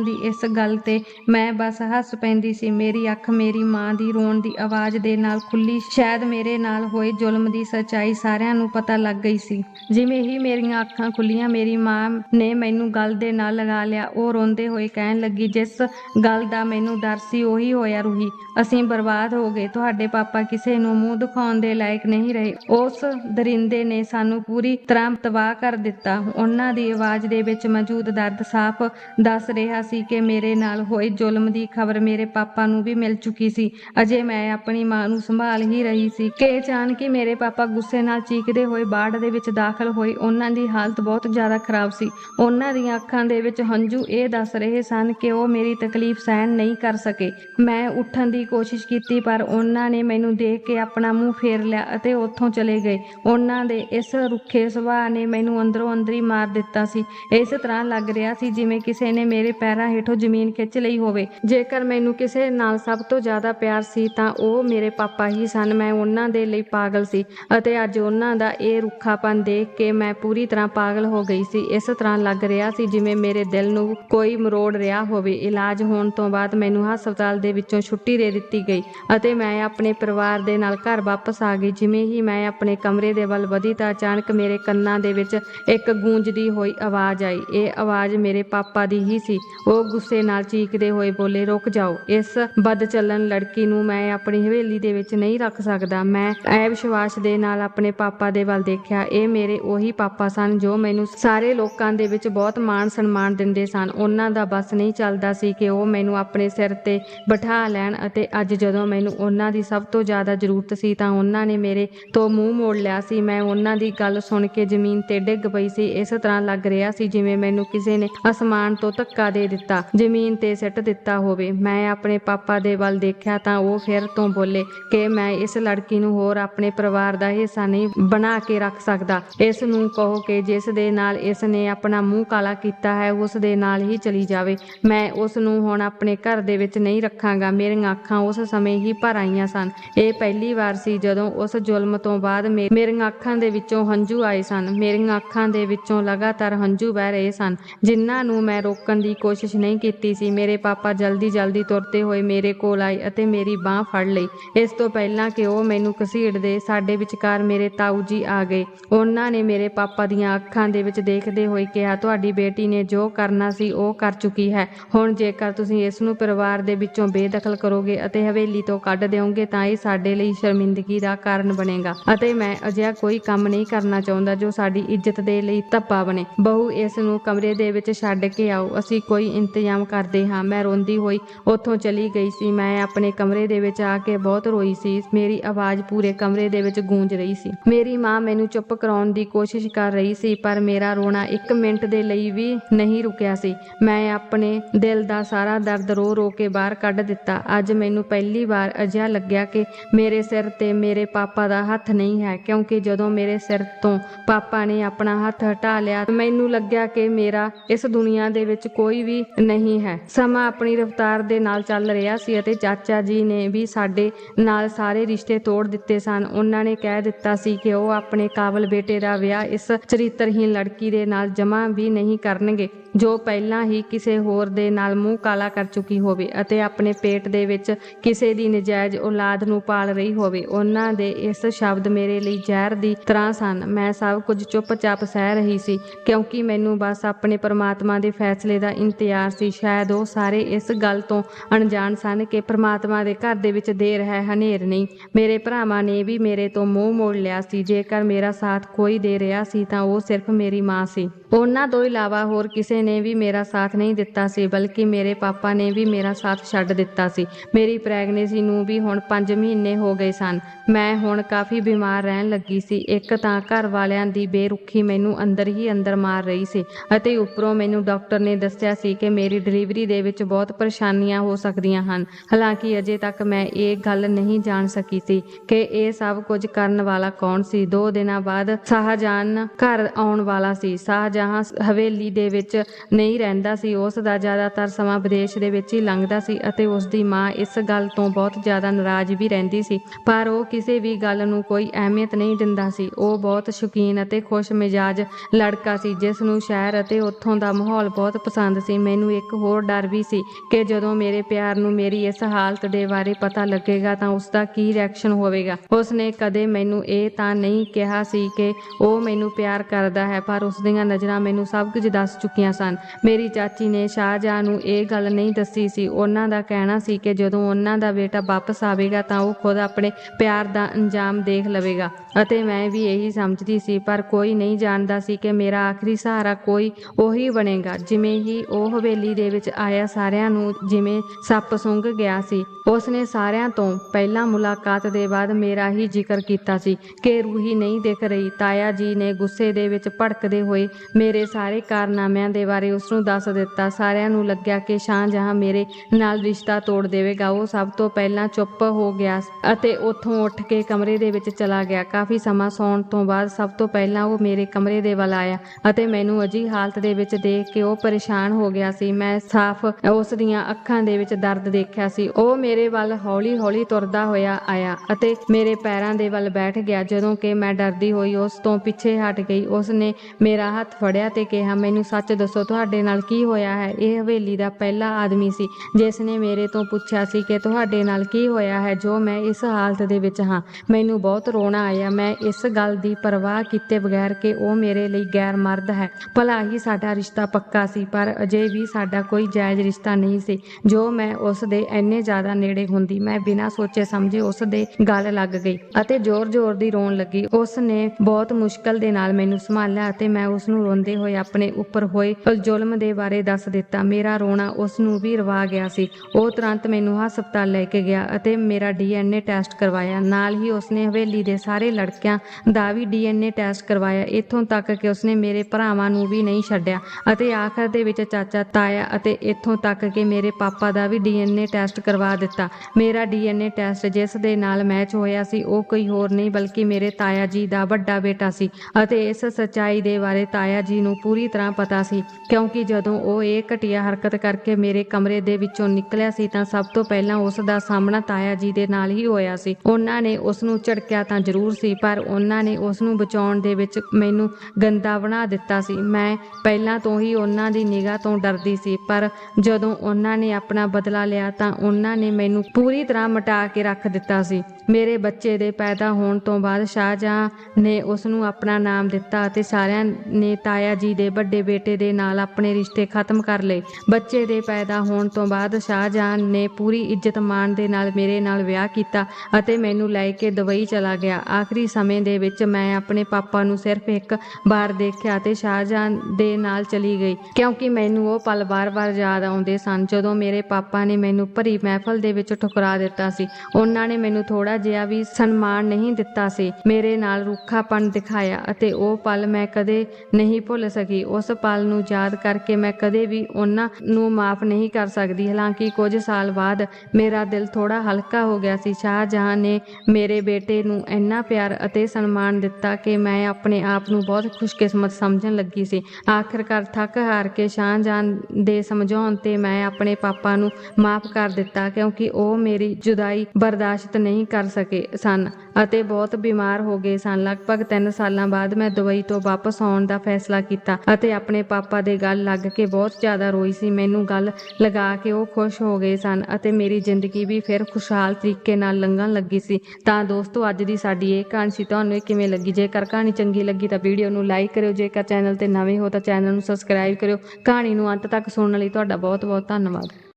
ਦੀ ਇਸ ਗੱਲ ਤੇ ਮੈਂ ਬਸ ਹੱਸ ਪੈਂਦੀ ਸੀ। ਮੇਰੀ ਅੱਖ ਮੇਰੀ ਮਾਂ ਦੀ ਰੋਣ ਦੀ ਆਵਾਜ਼ ਦੇ ਨਾਲ ਖੁੱਲੀ ਸ਼ਾਇਦ ਮੇਰੇ ਨਾਲ ਹੋਏ ਜ਼ੁਲਮ ਦੀ ਸੱਚਾਈ ਸਾਰਿਆਂ ਨੂੰ ਪਤਾ ਲੱਗ ਗਈ ਸੀ। ਜਿਵੇਂ ਹੀ ਮੇਰੀਆਂ ਅੱਖਾਂ ਖੁੱਲੀਆਂ ਮੇਰੀ ਮਾਂ ਨੇ ਮੈਨੂੰ ਗੱਲ ਦੇ ਨਾਲ ਲਗਾ ਲਿਆ। ਉਹ ਰੋਂਦੇ ਹੋਏ ਕਹਿਣ ਲੱਗੀ, ਜਿਸ ਗੱਲ ਦਾ ਮੈਨੂੰ ਡਰ ਸੀ, ਉਹੀ ਹੋਇਆ ਰੂਹੀ। ਅਸੀਂ ਬਰਬਾਦ ਹੋ ਗਏ। ਤੁਹਾਡੇ ਪਾਪਾ ਕਿਸੇ ਨੂੰ ਮੂੰਹ ਦਿਖਾਉਣ ਦੇ ਲਾਇਕ ਨਹੀਂ ਰਹੇ। ਉਸ ਦਰਿੰਦੇ ਨੇ ਸਾਨੂੰ ਪੂਰੀ ਤਰ੍ਹਾਂ ਤਬਾਹ ਕਰ ਦਿੱਤਾ। ਉਹਨਾਂ ਦੀ ਆਵਾਜ਼ ਦੇ ਵਿੱਚ ਮੌਜੂਦ ਦਰਦ ਸਾਫ਼ ਦੱਸ ਰਿਹਾ ਸੀ ਕਿ ਮੇਰੇ ਨਾਲ ਹੋਏ ਜ਼ੁਲਮ ਦੀ ਖਬਰ ਮੇਰੇ ਪਾਪਾ ਨੂੰ ਵੀ ਮਿਲ ਚੁੱਕੀ ਸੀ। ਅਜੇ ਮੈਂ ਆਪਣੀ ਮਾਂ ਨੂੰ ਸੰਭਾਲ ਹੀ ਰਹੀ ਸੀ। ਕਿ ਅਚਾਨਕ ਕੇ ਮੇਰੇ ਪਾਪਾ ਗੁੱਸੇ ਨਾਲ ਚੀਕਦੇ ਹੋਏ ਬਾੜ ਦੇ ਵਿੱਚ ਦਾਖਲ ਹੋਏ, ਉਹਨਾਂ ਦੀ ਹਾਲਤ ਬਹੁਤ ਜ਼ਿਆਦਾ ਖਰਾਬ ਸੀ। ਉਹਨਾਂ ਦੀਆਂ ਅੱਖਾਂ ਦੇ ਵਿੱਚ ਹੰਝੂ ਇਹ ਦੱਸ ਰਹੇ ਸਨ ਕਿ ਉਹ ਮੇਰੀ ਤਕਲੀਫ ਸਹਿਣ ਨਹੀਂ ਕਰ ਸਕੇ। ਮੈਂ ਉੱਠਣ ਦੀ ਕੋਸ਼ਿਸ਼ ਕੀਤੀ, ਪਰ ਉਹਨਾਂ ਨੇ ਮੈਨੂੰ ਦੇਖ ਕੇ ਆਪਣਾ ਮੂੰਹ ਫੇਰ ਲਿਆ ਅਤੇ ਉੱਥੋਂ ਚਲੇ ਗਏ। ਉਹਨਾਂ ਦੇ ਇਸ ਰੁੱਖੇ ਸੁਭਾਅ ਨੇ ਮੈਨੂੰ ਅੰਦਰੋਂ ਅੰਦਰੀ ਮਾਰ ਦਿੱਤਾ ਸੀ। ਇਸ ਤਰ੍ਹਾਂ ਲੱਗ ਰਿਹਾ ਸੀ ਜਿਵੇਂ ਕਿਸੇ ਨੇ ਮੇਰੇ ਪੈਰਾਂ ਹੇਠੋਂ ਜ਼ਮੀਨ ਖਿੱਚ ਲਈ ਹੋਵੇ। ਜੇਕਰ ਮੈਨੂੰ ਕਿਸੇ ਨਾਲ ਸਭ ਤੋਂ ਜ਼ਿਆਦਾ ਪਿਆਰ ਸੀ ਤਾਂ ਉਹ ਮੇਰੇ ਪਾਪਾ ਹੀ ਸਨ। ਮੈਂ ਉਹਨਾਂ ਦੇ ਲਈ ਪਾਗਲ ਸੀ ਅਤੇ ਅੱਜ ਉਹਨਾਂ ਦਾ ਇਹ ਰੁੱਖਾਪਨ ਦੇਖ ਕੇ ਮੈਂ ਪੂਰੀ ਤਰ੍ਹਾਂ ਪਾਗਲ ਹੋ ਗਈ ਸੀ। ਇਸ ਤਰ੍ਹਾਂ ਲੱਗ ਰਿਹਾ ਸੀ ਜਿਵੇਂ ਮੇਰੇ ਦਿਲ ਨੂੰ ਕੋਈ ਮਰੋੜ ਰਿਹਾ ਹੋਵੇ। ਇਲਾਜ ਹੋਣ ਤੋਂ ਬਾਅਦ ਮੈਨੂੰ ਹਸਪਤਾਲ ਦੇ ਵਿੱਚੋਂ ਛੁੱਟੀ ਦੇ ਦਿੱਤੀ ਗਈ ਅਤੇ ਮੈਂ ਆਪਣੇ ਪਰਿਵਾਰ ਦੇ ਨਾਲ ਘਰ ਵਾਪਸ ਆ ਗਈ। ਜਿਵੇਂ ਹੀ ਮੈਂ ਆਪਣੇ ਕਮਰੇ ਦੇ ਵੱਲ ਵਧੀ ਤਾਂ ਅਚਾਨਕ ਮੇਰੇ ਕੰਨਾਂ ਦੇ ਵਿੱਚ ਇੱਕ ਗੂੰਜਦੀ ਹੋਈ ਆਵਾਜ਼ ਆਈ। ਇਹ ਆਵਾਜ਼ ਮੇਰੇ ਪਾਪਾ ਦੀ ਹੀ ਸੀ। ਉਹ ਗੁੱਸੇ ਨਾਲ ਚੀਕਦੇ ਹੋਏ ਬੋਲੇ, ਰੁਕ ਜਾਓ। ਇਸ ਬਦ ਚੱਲਣ ਲੜਕੀ ਨੂੰ ਮੈਂ ਆਪਣੀ ਹਵੇਲੀ ਦੇ ਵਿੱਚ ਨਹੀਂ ਰੱਖ ਸਕਦਾ। ਮੈਂ ਐ ਵਿਸ਼ਵਾਸ ਦੇ ਨਾਲ ਆਪਣੇ ਪਾਪਾ ਦੇ ਵੱਲ ਦੇਖਿਆ। ਇਹ ਮੇਰੇ ਉਹੀ ਪਾਪਾ ਸਨ ਜੋ ਮੈਨੂੰ ਸਾਰੇ ਲੋਕਾਂ ਦੇ ਵਿੱਚ ਬਹੁਤ ਮਾਣ ਸਨਮਾਨ ਦਿੰਦੇ ਸਨ। ਉਹਨਾਂ ਦਾ ਬਸ ਨਹੀਂ ਚੱਲਦਾ ਸੀ ਕਿ ਉਹ ਮੈਨੂੰ ਆਪਣੇ ਸਿਰ ਤੇ ਬਿਠਾ ਲੈਣ ਅਤੇ ਅੱਜ ਜਦੋਂ ਮੈਨੂੰ ਉਹਨਾਂ ਦੀ ਸਭ ਤੋਂ ਜ਼ਿਆਦਾ ਜ਼ਰੂਰਤ ਸੀ ਤਾਂ ਉਹਨਾਂ ਨੇ ਮੇਰੇ ਤੋਂ ਮੂੰਹ ਮੋੜ ਲਿਆ ਸੀ। ਮੈਂ ਉਹਨਾਂ ਦੀ ਗੱਲ ਸੁਣ ਕੇ ਜ਼ਮੀਨ ਤੇ ਡਿੱਗ ਪਈ ਸੀ। ਇਸ ਤਰ੍ਹਾਂ ਲੱਗ ਰਿਹਾ ਸੀ ਜਿਵੇਂ ਮੈਨੂੰ ਕਿਸੇ ਨੇ ਅਸਮਾਨ ਤੋਂ ਧੱਕਾ ਦੇ ਦਿੱਤਾ, ਜ਼ਮੀਨ ਤੇ ਸਿੱਟ ਦਿੱਤਾ ਹੋਵੇ। ਮੈਂ ਆਪਣੇ ਪਾਪਾ ਦੇ ਵੱਲ ਦੇਖਿਆ ਤਾਂ ਉਹ ਫਿਰ ਤੋਂ ਬੋਲੇ ਕਿ ਮੈਂ ਇਸ ਲੜਕੀ ਨੂੰ ਹੋਰ ਆਪਣੇ ਪਰਿਵਾਰ ਦਾ ਹਿੱਸਾ ਨਹੀਂ ਬਣਾ ਕੇ ਰੱਖ ਸਕਦਾ। ਇਸ ਨੂੰ ਕਹੋ ਕਿ ਜਿਸ ਦੇ ਨਾਲ ਇਸ ਨੇ ਆਪਣਾ ਮੂੰਹ ਕਾਲਾ ਕੀਤਾ ਹੈ, ਉਸ ਦੇ ਨਾਲ ਹੀ ਚਲੀ ਜਾਵੇ। ਮੈਂ ਉਸ ਨੂੰ ਹੁਣ ਆਪਣੇ ਘਰ ਦੇ ਵਿੱਚ ਨਹੀਂ ਰੱਖਾਂਗਾ। ਮੇਰੀਆਂ ਅੱਖਾਂ ਉਸ ਸਮੇਂ ਹੀ ਭਰ ਆਈਆਂ ਸਨ। ਇਹ ਪਹਿਲੀ ਵਾਰ ਸੀ ਜਦੋਂ ਉਸ ਜ਼ੁਲਮ ਤੋਂ ਬਾਅਦ ਮੇ- ਮੇਰੀਆਂ ਅੱਖਾਂ ਦੇ ਵਿੱਚੋਂ ਹੰਝੂ ਆਏ ਸਨ। ਮੇਰੀਆਂ ਅੱਖਾਂ ਦੇ ਵਿੱਚੋਂ ਲਗਾਤਾਰ ਹੰਝੂ ਵਹਿ ਰਹੇ ਸਨ। ਜਿਨ੍ਹਾਂ ਨੂੰ ਮੈਂ ਰੋਕਣ ਦੀ ਕੋਸ਼ਿਸ਼ ਨਹੀਂ ਕੀਤੀ ਸੀ, ਮੇਰੇ ਪਾਪਾ ਜਲਦੀ ਜਲਦੀ ਤੁਰਦੇ ਹੋਏ ਮੇਰੇ ਕੋਲ ਆਏ ਅਤੇ ਮੇਰੀ ਬਾਹ ਫੜ ਲਈ। ਇਸ ਤੋਂ ਪਹਿਲਾਂ ਕਿ ਉਹ ਮੈਨੂੰ ਘਸੀੜ ਦੇ ਸਾਡੇ ਵਿਚਕਾਰ ਮੇਰੇ ਤਾਊ ਜੀ ਆ ਗਏ। ਉਹਨਾਂ ਨੇ ਮੇਰੇ ਪਾਪਾ ਦੀਆਂ ਅੱਖਾਂ ਦੇ ਵਿੱਚ ਦੇਖਦੇ ਹੋਏ ਕਿਹਾ, ਤੁਹਾਡੀ ਬੇਟੀ ਨੇ ਜੋ ਕਰਨਾ ਸੀ, ਉਹ ਕਰ ਚੁੱਕੀ ਹੈ। ਹੁਣ ਜੇਕਰ ਤੁਸੀਂ ਇਸ ਨੂੰ ਪਰਿਵਾਰ ਦੇ ਵਿੱਚੋਂ ਬੇਦਖਲ ਕਰੋਗੇ ਅਤੇ ਹਵੇਲੀ ਤੋਂ ਕੱਢ ਦਿਓਗੇ, ਤਾਂ ਇਹ ਸਾਡੇ ਲਈ ਸ਼ਰਮਿੰਦਗੀ ਦਾ ਕਾਰਨ ਬਣੇਗਾ। ਅਤੇ ਮੈਂ ਅਜਿਹਾ ਕੋਈ ਕੰਮ ਨਹੀਂ ਕਰਨਾ ਚਾਹੁੰਦਾ ਜੋ ਸਾਡੀ ਇੱਜ਼ਤ ਦੇ ਲਈ ਧੱਪਾ ਬਣੇ। ਬਹੂ, ਇਸ ਨੂੰ ਕਮਰੇ ਦੇ ਵਿੱਚ ਛੱਡ ਕੇ ਆਓ। ਅਸੀਂ ਕੋਈ ਇੰਤਜ਼ਾਮ ਕਰਦੇ ਹਾਂ। ਮੈਂ ਰੋਂਦੀ ਹੋਈ ਉੱਥੋਂ ਚਲੀ ਗਈ ਸੀ। ਮੈਂ ਆਪਣੇ ਕਮਰੇ ਦੇ ਵਿੱਚ ਆ ਕੇ ਬਹੁਤ ਰੋਈ ਸੀ। ਮੇਰੀ ਆਵਾਜ਼ ਪੂਰੇ ਕਮਰੇ ਦੇ ਵਿੱਚ ਗੂੰਜ ਰਹੀ ਸੀ। ਮੇਰੀ ਮਾਂ ਮੈਨੂੰ ਚੁੱਪ ਕਰਾਉਣ ਦੀ ਕੋਸ਼ਿਸ਼ ਕਰ ਰਹੀ ਸੀ, ਪਰ ਮੇਰਾ ਰੋਣਾ ਇੱਕ ਮਿੰਟ ਦੇ ਲਈ ਵੀ ਨਹੀਂ ਰੁਕਿਆ ਸੀ। ਮੈਂ ਆਪਣੇ ਦਿਲ ਦਾ ਸਾਰਾ ਦਰਦ ਰੋ ਰੋ ਕੇ ਬਾਹਰ ਕੱਢ ਦਿੱਤਾ। ਅੱਜ ਮੈਨੂੰ ਪਹਿਲੀ ਵਾਰ ਅਜਿਹਾ ਲੱਗਿਆ ਕਿ ਮੇਰੇ ਸਿਰ ਤੇ ਮੇਰੇ ਪਾਪਾ ਦਾ ਹੱਥ ਨਹੀਂ ਹੈ। ਕਿਉਂਕਿ ਜਦੋਂ ਮੇਰੇ ਸਿਰ ਤੋਂ ਪਾਪਾ ਨੇ ਆਪਣਾ ਹੱਥ ਹਟਾ ਲਿਆ, ਮੈਨੂੰ ਲੱਗਿਆ ਕਿ ਮੇਰਾ ਇਸ ਦੁਨੀਆ ਦੇ ਵਿੱਚ ਕੋਈ ਵੀ ਨਹੀਂ ਹੈ। ਸਮਾਂ ਆਪਣੀ ਰਫ਼ਤਾਰ ਦੇ ਨਾਲ ਚੱਲ ਰਿਹਾ ਸੀ ਅਤੇ ਚਾਚਾ ਜੀ ਨੇ ਵੀ ਸਾਡੇ ਨਾਲ ਸਾਰੇ ਰਿਸ਼ਤੇ ਤੋੜ ਦਿੱਤੇ ਸਨ। ਉਹਨਾਂ ਨੇ ਕਹਿ ਦਿੱਤਾ ਸੀ ਕਿ ਉਹ ਆਪਣੇ ਕਾਬਲ ਬੇਟੇ ਦਾ ਵਿਆਹ ਇਸ ਚਰਿੱਤਰਹੀਣ ਲੜਕੀ ਦੇ ਨਾਲ ਜਮਾ ਵੀ ਨਹੀਂ ਕਰਨਗੇ, ਜੋ ਪਹਿਲਾਂ ਹੀ ਕਿਸੇ ਹੋਰ ਦੇ ਨਾਲ ਮੂੰਹ ਕਾਲਾ ਕਰ ਚੁੱਕੀ ਹੋਵੇ ਅਤੇ ਆਪਣੇ ਪੇਟ ਦੇ ਵਿੱਚ ਕਿਸੇ ਦੀ ਨਜਾਇਜ਼ ਔਲਾਦ ਨੂੰ ਪਾਲ ਰਹੀ ਹੋਵੇ। ਉਹਨਾਂ ਦੇ ਇਸ ਸ਼ਬਦ ਮੇਰੇ ਲਈ ਜ਼ਹਿਰ ਦੀ ਤਰ੍ਹਾਂ ਸਨ। ਮੈਂ ਸਭ ਕੁਝ ਚੁੱਪਚਾਪ ਸਹਿ ਰਹੀ ਸੀ, ਕਿਉਂਕਿ ਮੈਨੂੰ ਬਸ ਆਪਣੇ ਪਰਮਾਤਮਾ ਦੇ ਫੈਸਲੇ ਦਾ ਇੰਤਜ਼ਾਰ ਸੀ। ਸ਼ਾਇਦ ਉਹ ਸਾਰੇ ਇਸ ਗੱਲ ਤੋਂ ਅਣਜਾਣ ਸਨ ਕਿ ਪਰਮਾਤਮਾ ਦੇ ਘਰ ਦੇ ਵਿੱਚ ਦੇਰ ਹੈ, ਹਨੇਰ ਨਹੀਂ। ਮੇਰੇ ਭਰਾਵਾਂ ਨੇ ਵੀ ਮੇਰੇ ਤੋਂ ਮੂੰਹ ਮੋੜ ਲਿਆ ਸੀ। ਜੇਕਰ ਮੇਰਾ ਸਾਥ ਕੋਈ ਦੇ ਰਿਹਾ ਸੀ ਤਾਂ ਉਹ ਸਿਰਫ ਮੇਰੀ ਮਾਂ ਸੀ। ਉਹਨਾਂ ਤੋਂ ਇਲਾਵਾ ਹੋਰ ਕਿਸੇ ਨੇ ਵੀ ਮੇਰਾ ਸਾਥ ਨਹੀਂ ਦਿੱਤਾ ਸੀ, ਬਲਕਿ ਮੇਰੇ ਪਾਪਾ ਨੇ ਵੀ ਮੇਰਾ ਸਾਥ ਛੱਡ ਦਿੱਤਾ ਸੀ। ਮੇਰੀ ਪ੍ਰੈਗਨੈਂਸੀ ਨੂੰ ਵੀ ਹੁਣ 5 ਮਹੀਨੇ ਹੋ ਗਏ ਸਨ। ਮੈਂ ਹੁਣ ਕਾਫੀ ਬਿਮਾਰ ਰਹਿਣ ਲੱਗੀ ਸੀ। ਇੱਕ ਤਾਂ ਘਰ ਵਾਲਿਆਂ ਦੀ ਬੇਰੁਖੀ ਮੈਨੂੰ ਅੰਦਰ ਹੀ ਅੰਦਰ ਮਾਰ ਰਹੀ ਸੀ ਅਤੇ ਉੱਪਰੋਂ ਮੈਨੂੰ ਡਾਕਟਰ ਨੇ ਦੱਸਿਆ ਸੀ ਕਿ ਮੇਰੀ ਡਿਲੀਵਰੀ ਦੇ ਵਿੱਚ ਬਹੁਤ ਪਰੇਸ਼ਾਨੀਆਂ ਹੋ ਸਕਦੀਆਂ ਹਨ। ਹਾਲਾਂਕਿ ਅਜੇ ਤੱਕ ਮੈਂ ਇਹ ਗੱਲ ਨਹੀਂ ਜਾਣ ਸਕੀ ਸੀ ਕਿ ਇਹ ਸਭ ਕੁਝ ਕਰਨ ਵਾਲਾ ਕੌਣ ਸੀ। ਦੋ ਦਿਨਾਂ ਬਾਅਦ ਸ਼ਾਹਜਹਾਨ ਘਰ ਆਉਣ ਵਾਲਾ ਸੀ। ਸ਼ਾਹਜਹਾਂ ਹਵੇਲੀ ਦੇ ਵਿੱਚ ਨਹੀਂ ਰਹਿੰਦਾ ਸੀ। ਉਸ ਦਾ ਜ਼ਿਆਦਾਤਰ ਸਮਾਂ ਵਿਦੇਸ਼ ਦੇ ਵਿੱਚ ਹੀ ਲੰਘਦਾ ਸੀ ਅਤੇ ਉਸ ਦੀ ਮਾਂ ਇਸ ਗੱਲ ਤੋਂ ਬਹੁਤ ਜ਼ਿਆਦਾ ਨਾਰਾਜ਼ ਵੀ ਰਹਿੰਦੀ ਸੀ। ਪਰ ਉਹ ਕਿਸੇ ਵੀ ਗੱਲ ਨੂੰ ਕੋਈ ਅਹਿਮੀਅਤ ਨਹੀਂ ਦਿੰਦਾ ਸੀ। ਉਹ ਬਹੁਤ ਸ਼ੌਕੀਨ ਅਤੇ ਖੁਸ਼ ਮਿਜਾਜ ਲੜਕਾ ਸੀ ਜਿਸ ਨੂੰ ਸ਼ਹਿਰ ਅਤੇ ਉੱਥੋਂ ਦਾ ਮਾਹੌਲ ਬਹੁਤ ਪਸੰਦ ਸੀ। ਮੈਨੂੰ ਇੱਕ ਹੋਰ ਡਰ ਵੀ ਸੀ ਕਿ ਜਦੋਂ ਮੇਰੇ ਪਿਆਰ ਨੂੰ ਮੇਰੀ ਇਸ ਹਾਲਤ ਦੇ ਬਾਰੇ ਪਤਾ ਲੱਗੇਗਾ ਤਾਂ ਉਸ ਦਾ ਕੀ ਰਿਐਕਸ਼ਨ ਹੋਵੇਗਾ। ਉਸ ਨੇ ਕਦੇ ਮੈਨੂੰ ਇਹ ਤਾਂ ਨਹੀਂ ਕਿਹਾ ਸੀ ਕਿ ਉਹ ਮੈਨੂੰ ਪਿਆਰ ਕਰਦਾ ਹੈ, ਪਰ ਉਸ ਦੀਆਂ ਨਜ਼ਰਾਂ ਮੈਨੂੰ ਸਭ ਕੁਝ ਦੱਸ ਚੁੱਕੀਆਂ ਸਨ। ਮੇਰੀ ਚਾਚੀ ਨੇ ਸ਼ਾਹਜਹਾਂ ਨੂੰ ਇਹ ਗੱਲ ਨਹੀਂ ਦੱਸੀ ਸੀ। ਉਹਨਾਂ ਦਾ ਕਹਿਣਾ ਸੀ ਕਿ ਜਦੋਂ ਉਹਨਾਂ ਦਾ ਬੇਟਾ ਵਾਪਸ ਆਵੇਗਾ ਤਾਂ ਉਹ ਖੁਦ ਆਪਣੇ ਪਿਆਰ ਦਾ ਅੰਜਾਮ ਦੇਖ ਲਵੇਗਾ। ਅਤੇ ਮੈਂ ਵੀ ਇਹੀ ਸਮਝਦੀ ਸੀ, ਪਰ ਕੋਈ ਨਹੀਂ ਜਾਣਦਾ ਸੀ ਕਿ ਮੇਰਾ ਆਖਰੀ ਸਹਾਰਾ ਕੋਈ ਉਹੀ ਬਣੇਗਾ। ਜਿਵੇਂ ਹੀ ਉਹ ਹਵੇਲੀ ਦੇ ਵਿੱਚ ਆਇਆ, ਸਾਰਿਆਂ ਨੂੰ ਜਿਵੇਂ ਸੱਪ ਸੁੰਘ ਗਿਆ ਸੀ। ਉਸਨੇ ਸਾਰਿਆਂ ਤੋਂ ਪਹਿਲਾਂ ਮੁਲਾਕਾਤ ਦੇ ਬਾਅਦ ਮੇਰਾ ਹੀ ਜ਼ਿਕਰ ਕੀਤਾ ਸੀ ਕਿ ਰੂਹੀ ਨਹੀਂ ਦਿਖ ਰਹੀ। ਤਾਇਆ ਜੀ ਨੇ ਗੁੱਸੇ ਦੇ ਵਿੱਚ ਭੜਕਦੇ ਹੋਏ ਮੇਰੇ ਸਾਰੇ ਕਾਰਨਾਮਿਆਂ ਦੇ ਬਾਰੇ ਉਸ ਨੂੰ ਦੱਸ ਦਿੱਤਾ। ਸਾਰਿਆਂ ਨੂੰ ਲੱਗਿਆ ਕਿ ਸ਼ਾਹਜਹਾਂ ਮੇਰੇ ਨਾਲ ਰਿਸ਼ਤਾ ਤੋੜ ਦੇਵੇਗਾ। ਉਹ ਸਭ ਤੋਂ ਪਹਿਲਾਂ ਚੁੱਪ ਹੋ ਗਿਆ ਅਤੇ ਉੱਥੋਂ ਉੱਠ ਕੇ ਕਮਰੇ ਦੇ ਵਿੱਚ ਚਲਾ ਗਿਆ। ਕਾਫੀ ਸਮਾਂ ਸੌਣ ਤੋਂ ਬਾਅਦ ਸਭ ਤੋਂ ਪਹਿਲਾਂ ਉਹ ਮੇਰੇ ਕਮਰੇ ਦੇ ਵੱਲ ਆਇਆ ਅਤੇ ਮੈਨੂੰ ਅਜੀ ਹਾਲਤ ਦੇ ਵਿੱਚ ਦੇਖ ਕੇ ਉਹ ਪਰੇਸ਼ਾਨ ਹੋ ਗਿਆ ਸੀ। ਮੈਂ ਸਾਫ਼ ਉਸ ਦੀਆਂ ਅੱਖਾਂ ਦੇ ਵਿੱਚ ਦਰਦ ਦੇਖਿਆ ਸੀ। ਉਹ ਮੇਰੇ ਵੱਲ ਹੌਲੀ-ਹੌਲੀ ਤੁਰਦਾ ਹੋਇਆ ਆਇਆ ਅਤੇ ਮੇਰੇ ਪੈਰਾਂ ਦੇ ਵੱਲ ਬੈਠ ਗਿਆ। ਜਦੋਂ ਕਿ ਮੈਂ ਡਰਦੀ ਹੋਈ ਉਸ ਤੋਂ ਪਿੱਛੇ ਹਟ ਗਈ। ਉਸ ਨੇ ਮੇਰਾ ਹੱਥ ਫੜਿਆ ਤੇ ਕਿਹਾ, ਮੈਨੂੰ ਸੱਚ ਦੱਸੋ, ਤੁਹਾਡੇ ਨਾਲ ਕੀ ਹੋਇਆ ਹੈ? ਇਹ ਹਵੇਲੀ ਦਾ ਪਹਿਲਾ ਆਦਮੀ ਸੀ ਜਿਸ ਨੇ ਮੇਰੇ ਤੋਂ ਪੁੱਛਿਆ ਸੀ ਕਿ ਤੁਹਾਡੇ ਨਾਲ ਕੀ ਹੋਇਆ ਹੈ, ਜੋ ਮੈਂ ਇਸ ਹਾਲਤ ਦੇ ਵਿੱਚ ਹਾਂ। ਮੈਨੂੰ ਬਹੁਤ ਰੋਣਾ ਆਇਆ। ਮੈਂ ਇਸ ਗੱਲ ਦੀ ਪਰਵਾਹ ਕੀਤੇ ਬਗੈਰ ਕਿ ਉਹ ਮੇਰੇ ਲਈ ਗੈਰ ਮਰਦ ਹੈ। ਭਲਾ ਹੀ ਸਾਡਾ ਰਿਸ਼ਤਾ ਪੱਕਾ ਸੀ, ਪਰ ਅਜੇ ਵੀ ਸਾਡਾ ਕੋਈ ਜਾਇਜ਼ ਰਿਸ਼ਤਾ ਨਹੀਂ ਸੀ। ਜੋ ਮੈਂ ਉਸ ਦੇ ਇੰਨੇ ਜ਼ਿਆਦਾ ਨੇੜੇ ਹੁੰਦੀ, ਮੈਂ ਬਿਨਾਂ ਸੋਚੇ ਸਮਝੇ ਉਸ ਦੇ ਗਲ ਲੱਗ ਗਈ ਅਤੇ ਜ਼ੋਰ-ਜ਼ੋਰ ਦੀ ਰੋਣ ਲੱਗੀ। ਉਸ ਨੇ ਬਹੁਤ ਮੁਸ਼ਕਲ ਦੇ ਨਾਲ ਮੈਨੂੰ ਸੰਭਾਲਿਆ ਅਤੇ ਮੈਂ ਉਸ ਨੂੰ ਰੋਂਦੇ ਹੋਏ ਆਪਣੇ ਉੱਪਰ ਹੋਏ ਜ਼ੁਲਮ ਦੇ ਬਾਰੇ ਦੱਸ ਦਿੱਤਾ। ਮੇਰਾ ਰੋਣਾ ਉਸ ਨੂੰ ਵੀ ਰਵਾ ਗਿਆ ਸੀ। ਉਹ ਤੁਰੰਤ ਮੈਨੂੰ ਹਸਪਤਾਲ ਲੈ ਕੇ ਗਿਆ ਅਤੇ ਮੇਰਾ ਡੀਐਨਏ ਟੈਸਟ ਕਰਵਾਇਆ। ਨਾਲ ਹੀ ਉਸਨੇ ਹਵੇਲੀ ਦੇ ਸਾਰੇ ਲੜਕਿਆਂ ਦਾ ਵੀ ਡੀਐਨਏ ਟੈਸਟ ਕਰਵਾਇਆ। ਇੱਥੋਂ ਤੱਕ ਕਿ ਉਸਨੇ ਮੇਰੇ ਭਰਾਵਾਂ ਨੂੰ ਵੀ ਨਹੀਂ ਛੱਡਿਆ ਅਤੇ ਆਖਰ ਦੇ ਵਿੱਚ ਚਾਚਾ, ਤਾਇਆ ਅਤੇ ਇੱਥੋਂ ਤੱਕ ਕਿ ਮੇਰੇ ਪਾਪਾ ਦਾ ਵੀ ਡੀਐਨਏ ਟੈਸਟ ਕਰਵਾ ਦਿੱਤਾ। ਮੇਰਾ ਡੀਐਨਏ ਟੈਸਟ ਜਿਸ ਦੇ ਨਾਲ ਮੈਚ ਹੋਇਆ ਸੀ, ਉਹ ਕੋਈ ਹੋਰ ਨਹੀਂ ਬਲਕਿ ਮੇਰੇ ਤਾਇਆ ਜੀ ਦਾ ਵੱਡਾ ਬੇਟਾ ਸੀ ਅਤੇ ਇਸ ਸੱਚਾਈ ਦੇ ਬਾਰੇ ਤਾਇਆ ਜੀ ਨੂੰ ਪੂਰੀ ਤਰ੍ਹਾਂ ਪਤਾ ਸੀ। ਕਿਉਂਕਿ ਜਦੋਂ ਉਹ ਇਹ ਘਟੀਆ ਹਰਕਤ ਕਰਕੇ ਮੇਰੇ ਕਮਰੇ ਦੇ ਵਿੱਚੋਂ ਨਿਕਲਿਆ ਸੀ, ਤਾਂ ਸਭ ਤੋਂ ਪਹਿਲਾਂ ਉਸ ਦਾ ਸਾਹਮਣਾ ਤਾਇਆ ਜੀ ਦੇ ਨਾਲ ਹੀ ਹੋਇਆ ਸੀ। ਉਹਨਾਂ ਨੇ ਉਸ ਨੂੰ ਝੜਕਿਆ ਤਾਂ ਜ਼ਰੂਰ ਸੀ ਪਰ ਉਹਨਾਂ ਨੇ ਉਸ ਨੂੰ ਬਚਾਉਣ ਦੇ ਵਿੱਚ ਮੈਨੂੰ ਗੰਦਾ ਬਣਾ ਦਿੱਤਾ ਸੀ। ਮੈਂ ਪਹਿਲਾਂ ਤੋਂ ਹੀ ਉਹਨਾਂ ਦੀ ਨਿਗਾਹ ਤੋਂ ਡਰਦੀ ਸੀ, ਪਰ ਜਦੋਂ ਉਹਨਾਂ ਨੇ ਆਪਣਾ ਬਦਲਾ ਲਿਆ ਤਾਂ ਉਹਨਾਂ ਨੇ ਮੈਨੂੰ ਪੂਰੀ ਤਰ੍ਹਾਂ ਮਿਟਾ ਕੇ ਰੱਖ ਦਿੱਤਾ ਸੀ। ਮੇਰੇ ਬੱਚੇ ਦੇ ਪੈਦਾ ਹੋਣ ਤੋਂ ਬਾਅਦ ਸ਼ਾਹਜਹਾਂ ਨੇ ਉਸ ਨੂੰ ਆਪਣਾ ਨਾਮ ਦਿੱਤਾ ਅਤੇ ਸਾਰਿਆਂ ਨੇ ਤਾਇਆ ਜੀ ਦੇ ਵੱਡੇ ਬੇਟੇ ਦੇ ਨਾਲ ਆਪਣੇ ਰਿਸ਼ਤੇ ਖਤਮ ਕਰ ਲਏ। ਬੱਚੇ ਦੇ ਪੈਦਾ ਹੋਣ ਤੋਂ ਬਾਅਦ ਸ਼ਾਹਜਹਾਂ ਨੇ ਪੂਰੀ ਇੱਜ਼ਤ ਮਾਣ ਦੇ ਨਾਲ ਮੇਰੇ ਨਾਲ ਵਿਆਹ ਕੀਤਾ ਅਤੇ ਮੈਨੂੰ ਲੈ ਕੇ ਦੁਬਈ ਚਲਾ ਗਿਆ। ਆਖਰੀ ਸਮੇਂ ਦੇ ਵਿੱਚ ਮੈਂ ਆਪਣੇ ਪਾਪਾ ਨੂੰ ਸਿਰਫ ਇੱਕ ਵਾਰ ਦੇਖਿਆ ਤੇ ਸ਼ਾਹਜਹਾਨ ਦੇ ਨਾਲ ਚਲੀ ਗਈ। ਕਿਉਂਕਿ ਮੈਨੂੰ ਉਹ ਪਲ ਬਾਰ-ਬਾਰ ਯਾਦ ਆਉਂਦੇ ਸਨ, ਜਦੋਂ ਮੇਰੇ ਪਾਪਾ ਨੇ ਮੈਨੂੰ ਭਰੀ ਮਹਿਫਲ ਦੇ ਵਿੱਚ ਠੁਕਰਾ ਦਿੱਤਾ ਸੀ। ਉਹਨਾਂ ਨੇ ਮੈਨੂੰ ਥੋੜਾ ਜਿਹਾ ਵੀ ਸਨਮਾਨ ਨਹੀਂ ਦਿੱਤਾ ਸੀ। ਮੇਰੇ ਨਾਲ ਰੁੱਖਾਪਣ ਦਿਖਾਇਆ ਅਤੇ ਉਹ ਪਲ ਮੈਂ ਕਦੇ ਨਹੀਂ ਭੁੱਲ ਸਕੀ। ਉਸ ਪਲ ਨੂੰ ਯਾਦ ਕਰਕੇ ਮੈਂ ਕਦੇ ਵੀ ਉਹਨਾਂ ਨੂੰ ਮਾਫ ਨਹੀਂ ਕਰ ਸਕਦੀ। ਹਾਲਾਂਕਿ ਕੁਝ ਸਾਲ ਬਾਅਦ ਮੇਰਾ ਦਿਲ ਥੋੜਾ ਹਲਕਾ ਹੋ ਗਿਆ ਸੀ। ਸ਼ਾਹਜਹਾਨ ਨੇ ਮੇਰੇ ਬੇਟੇ ਨੂੰ ਇੰਨਾ ਪਿਆਰ ਪਿਆਰ ਅਤੇ ਸਨਮਾਨ ਦਿੱਤਾ ਕਿ ਮੈਂ ਆਪਣੇ ਆਪ ਨੂੰ ਬਹੁਤ ਖੁਸ਼ਕਿਸਮਤ ਸਮਝਣ ਲੱਗੀ ਸੀ। ਆਖਰਕਾਰ ਥੱਕ ਹਾਰ ਕੇ ਸ਼ਾਹਜਹਾਨ ਦੇ ਸਮਝਾਉਣ ਤੇ ਮੈਂ ਆਪਣੇ ਪਾਪਾ ਨੂੰ ਮਾਫ ਕਰ ਦਿੱਤਾ ਕਿਉਂਕਿ ਉਹ ਮੇਰੀ ਜੁਦਾਈ ਬਰਦਾਸ਼ਤ ਨਹੀਂ ਕਰ ਸਕੇ ਸਨ ਅਤੇ ਬਹੁਤ ਬਿਮਾਰ ਹੋ ਗਏ ਸਨ। ਲਗਭਗ 3 ਸਾਲਾਂ ਬਾਅਦ ਮੈਂ ਦੁਬਈ ਤੋਂ ਵਾਪਸ ਆਉਣ ਦਾ ਫੈਸਲਾ ਕੀਤਾ ਅਤੇ ਆਪਣੇ ਪਾਪਾ ਦੇ ਗੱਲ ਲੱਗ ਕੇ ਬਹੁਤ ਜ਼ਿਆਦਾ ਰੋਈ ਸੀ। ਮੈਨੂੰ ਗੱਲ ਲਗਾ ਕੇ ਉਹ ਖੁਸ਼ ਹੋ ਗਏ ਸਨ ਅਤੇ ਮੇਰੀ ਜ਼ਿੰਦਗੀ ਵੀ ਫਿਰ ਖੁਸ਼ਹਾਲ ਤਰੀਕੇ ਨਾਲ ਲੰਘਣ ਲੱਗੀ ਸੀ। ਤਾਂ ਦੋਸਤੋ, ਅੱਜ ਦੀ ਸਾਡੀ ਇਹ ਕਹਾਣੀ ਸੀ, ਤੁਹਾਨੂੰ ਇਹ ਕਿਵੇਂ ਲੱਗੀ? ਜੇਕਰ ਕਹਾਣੀ ਚੰਗੀ ਲੱਗੀ ਤਾਂ ਵੀਡੀਓ ਨੂੰ ਲਾਈਕ ਕਰਿਓ, ਜੇਕਰ ਚੈਨਲ ਤੇ ਨਵੇਂ ਹੋ ਤਾਂ ਚੈਨਲ ਨੂੰ ਸਬਸਕ੍ਰਾਈਬ ਕਰਿਓ। ਕਹਾਣੀ ਨੂੰ ਅੰਤ ਤੱਕ ਸੁਣਨ ਲਈ ਤੁਹਾਡਾ ਬਹੁਤ ਬਹੁਤ ਧੰਨਵਾਦ।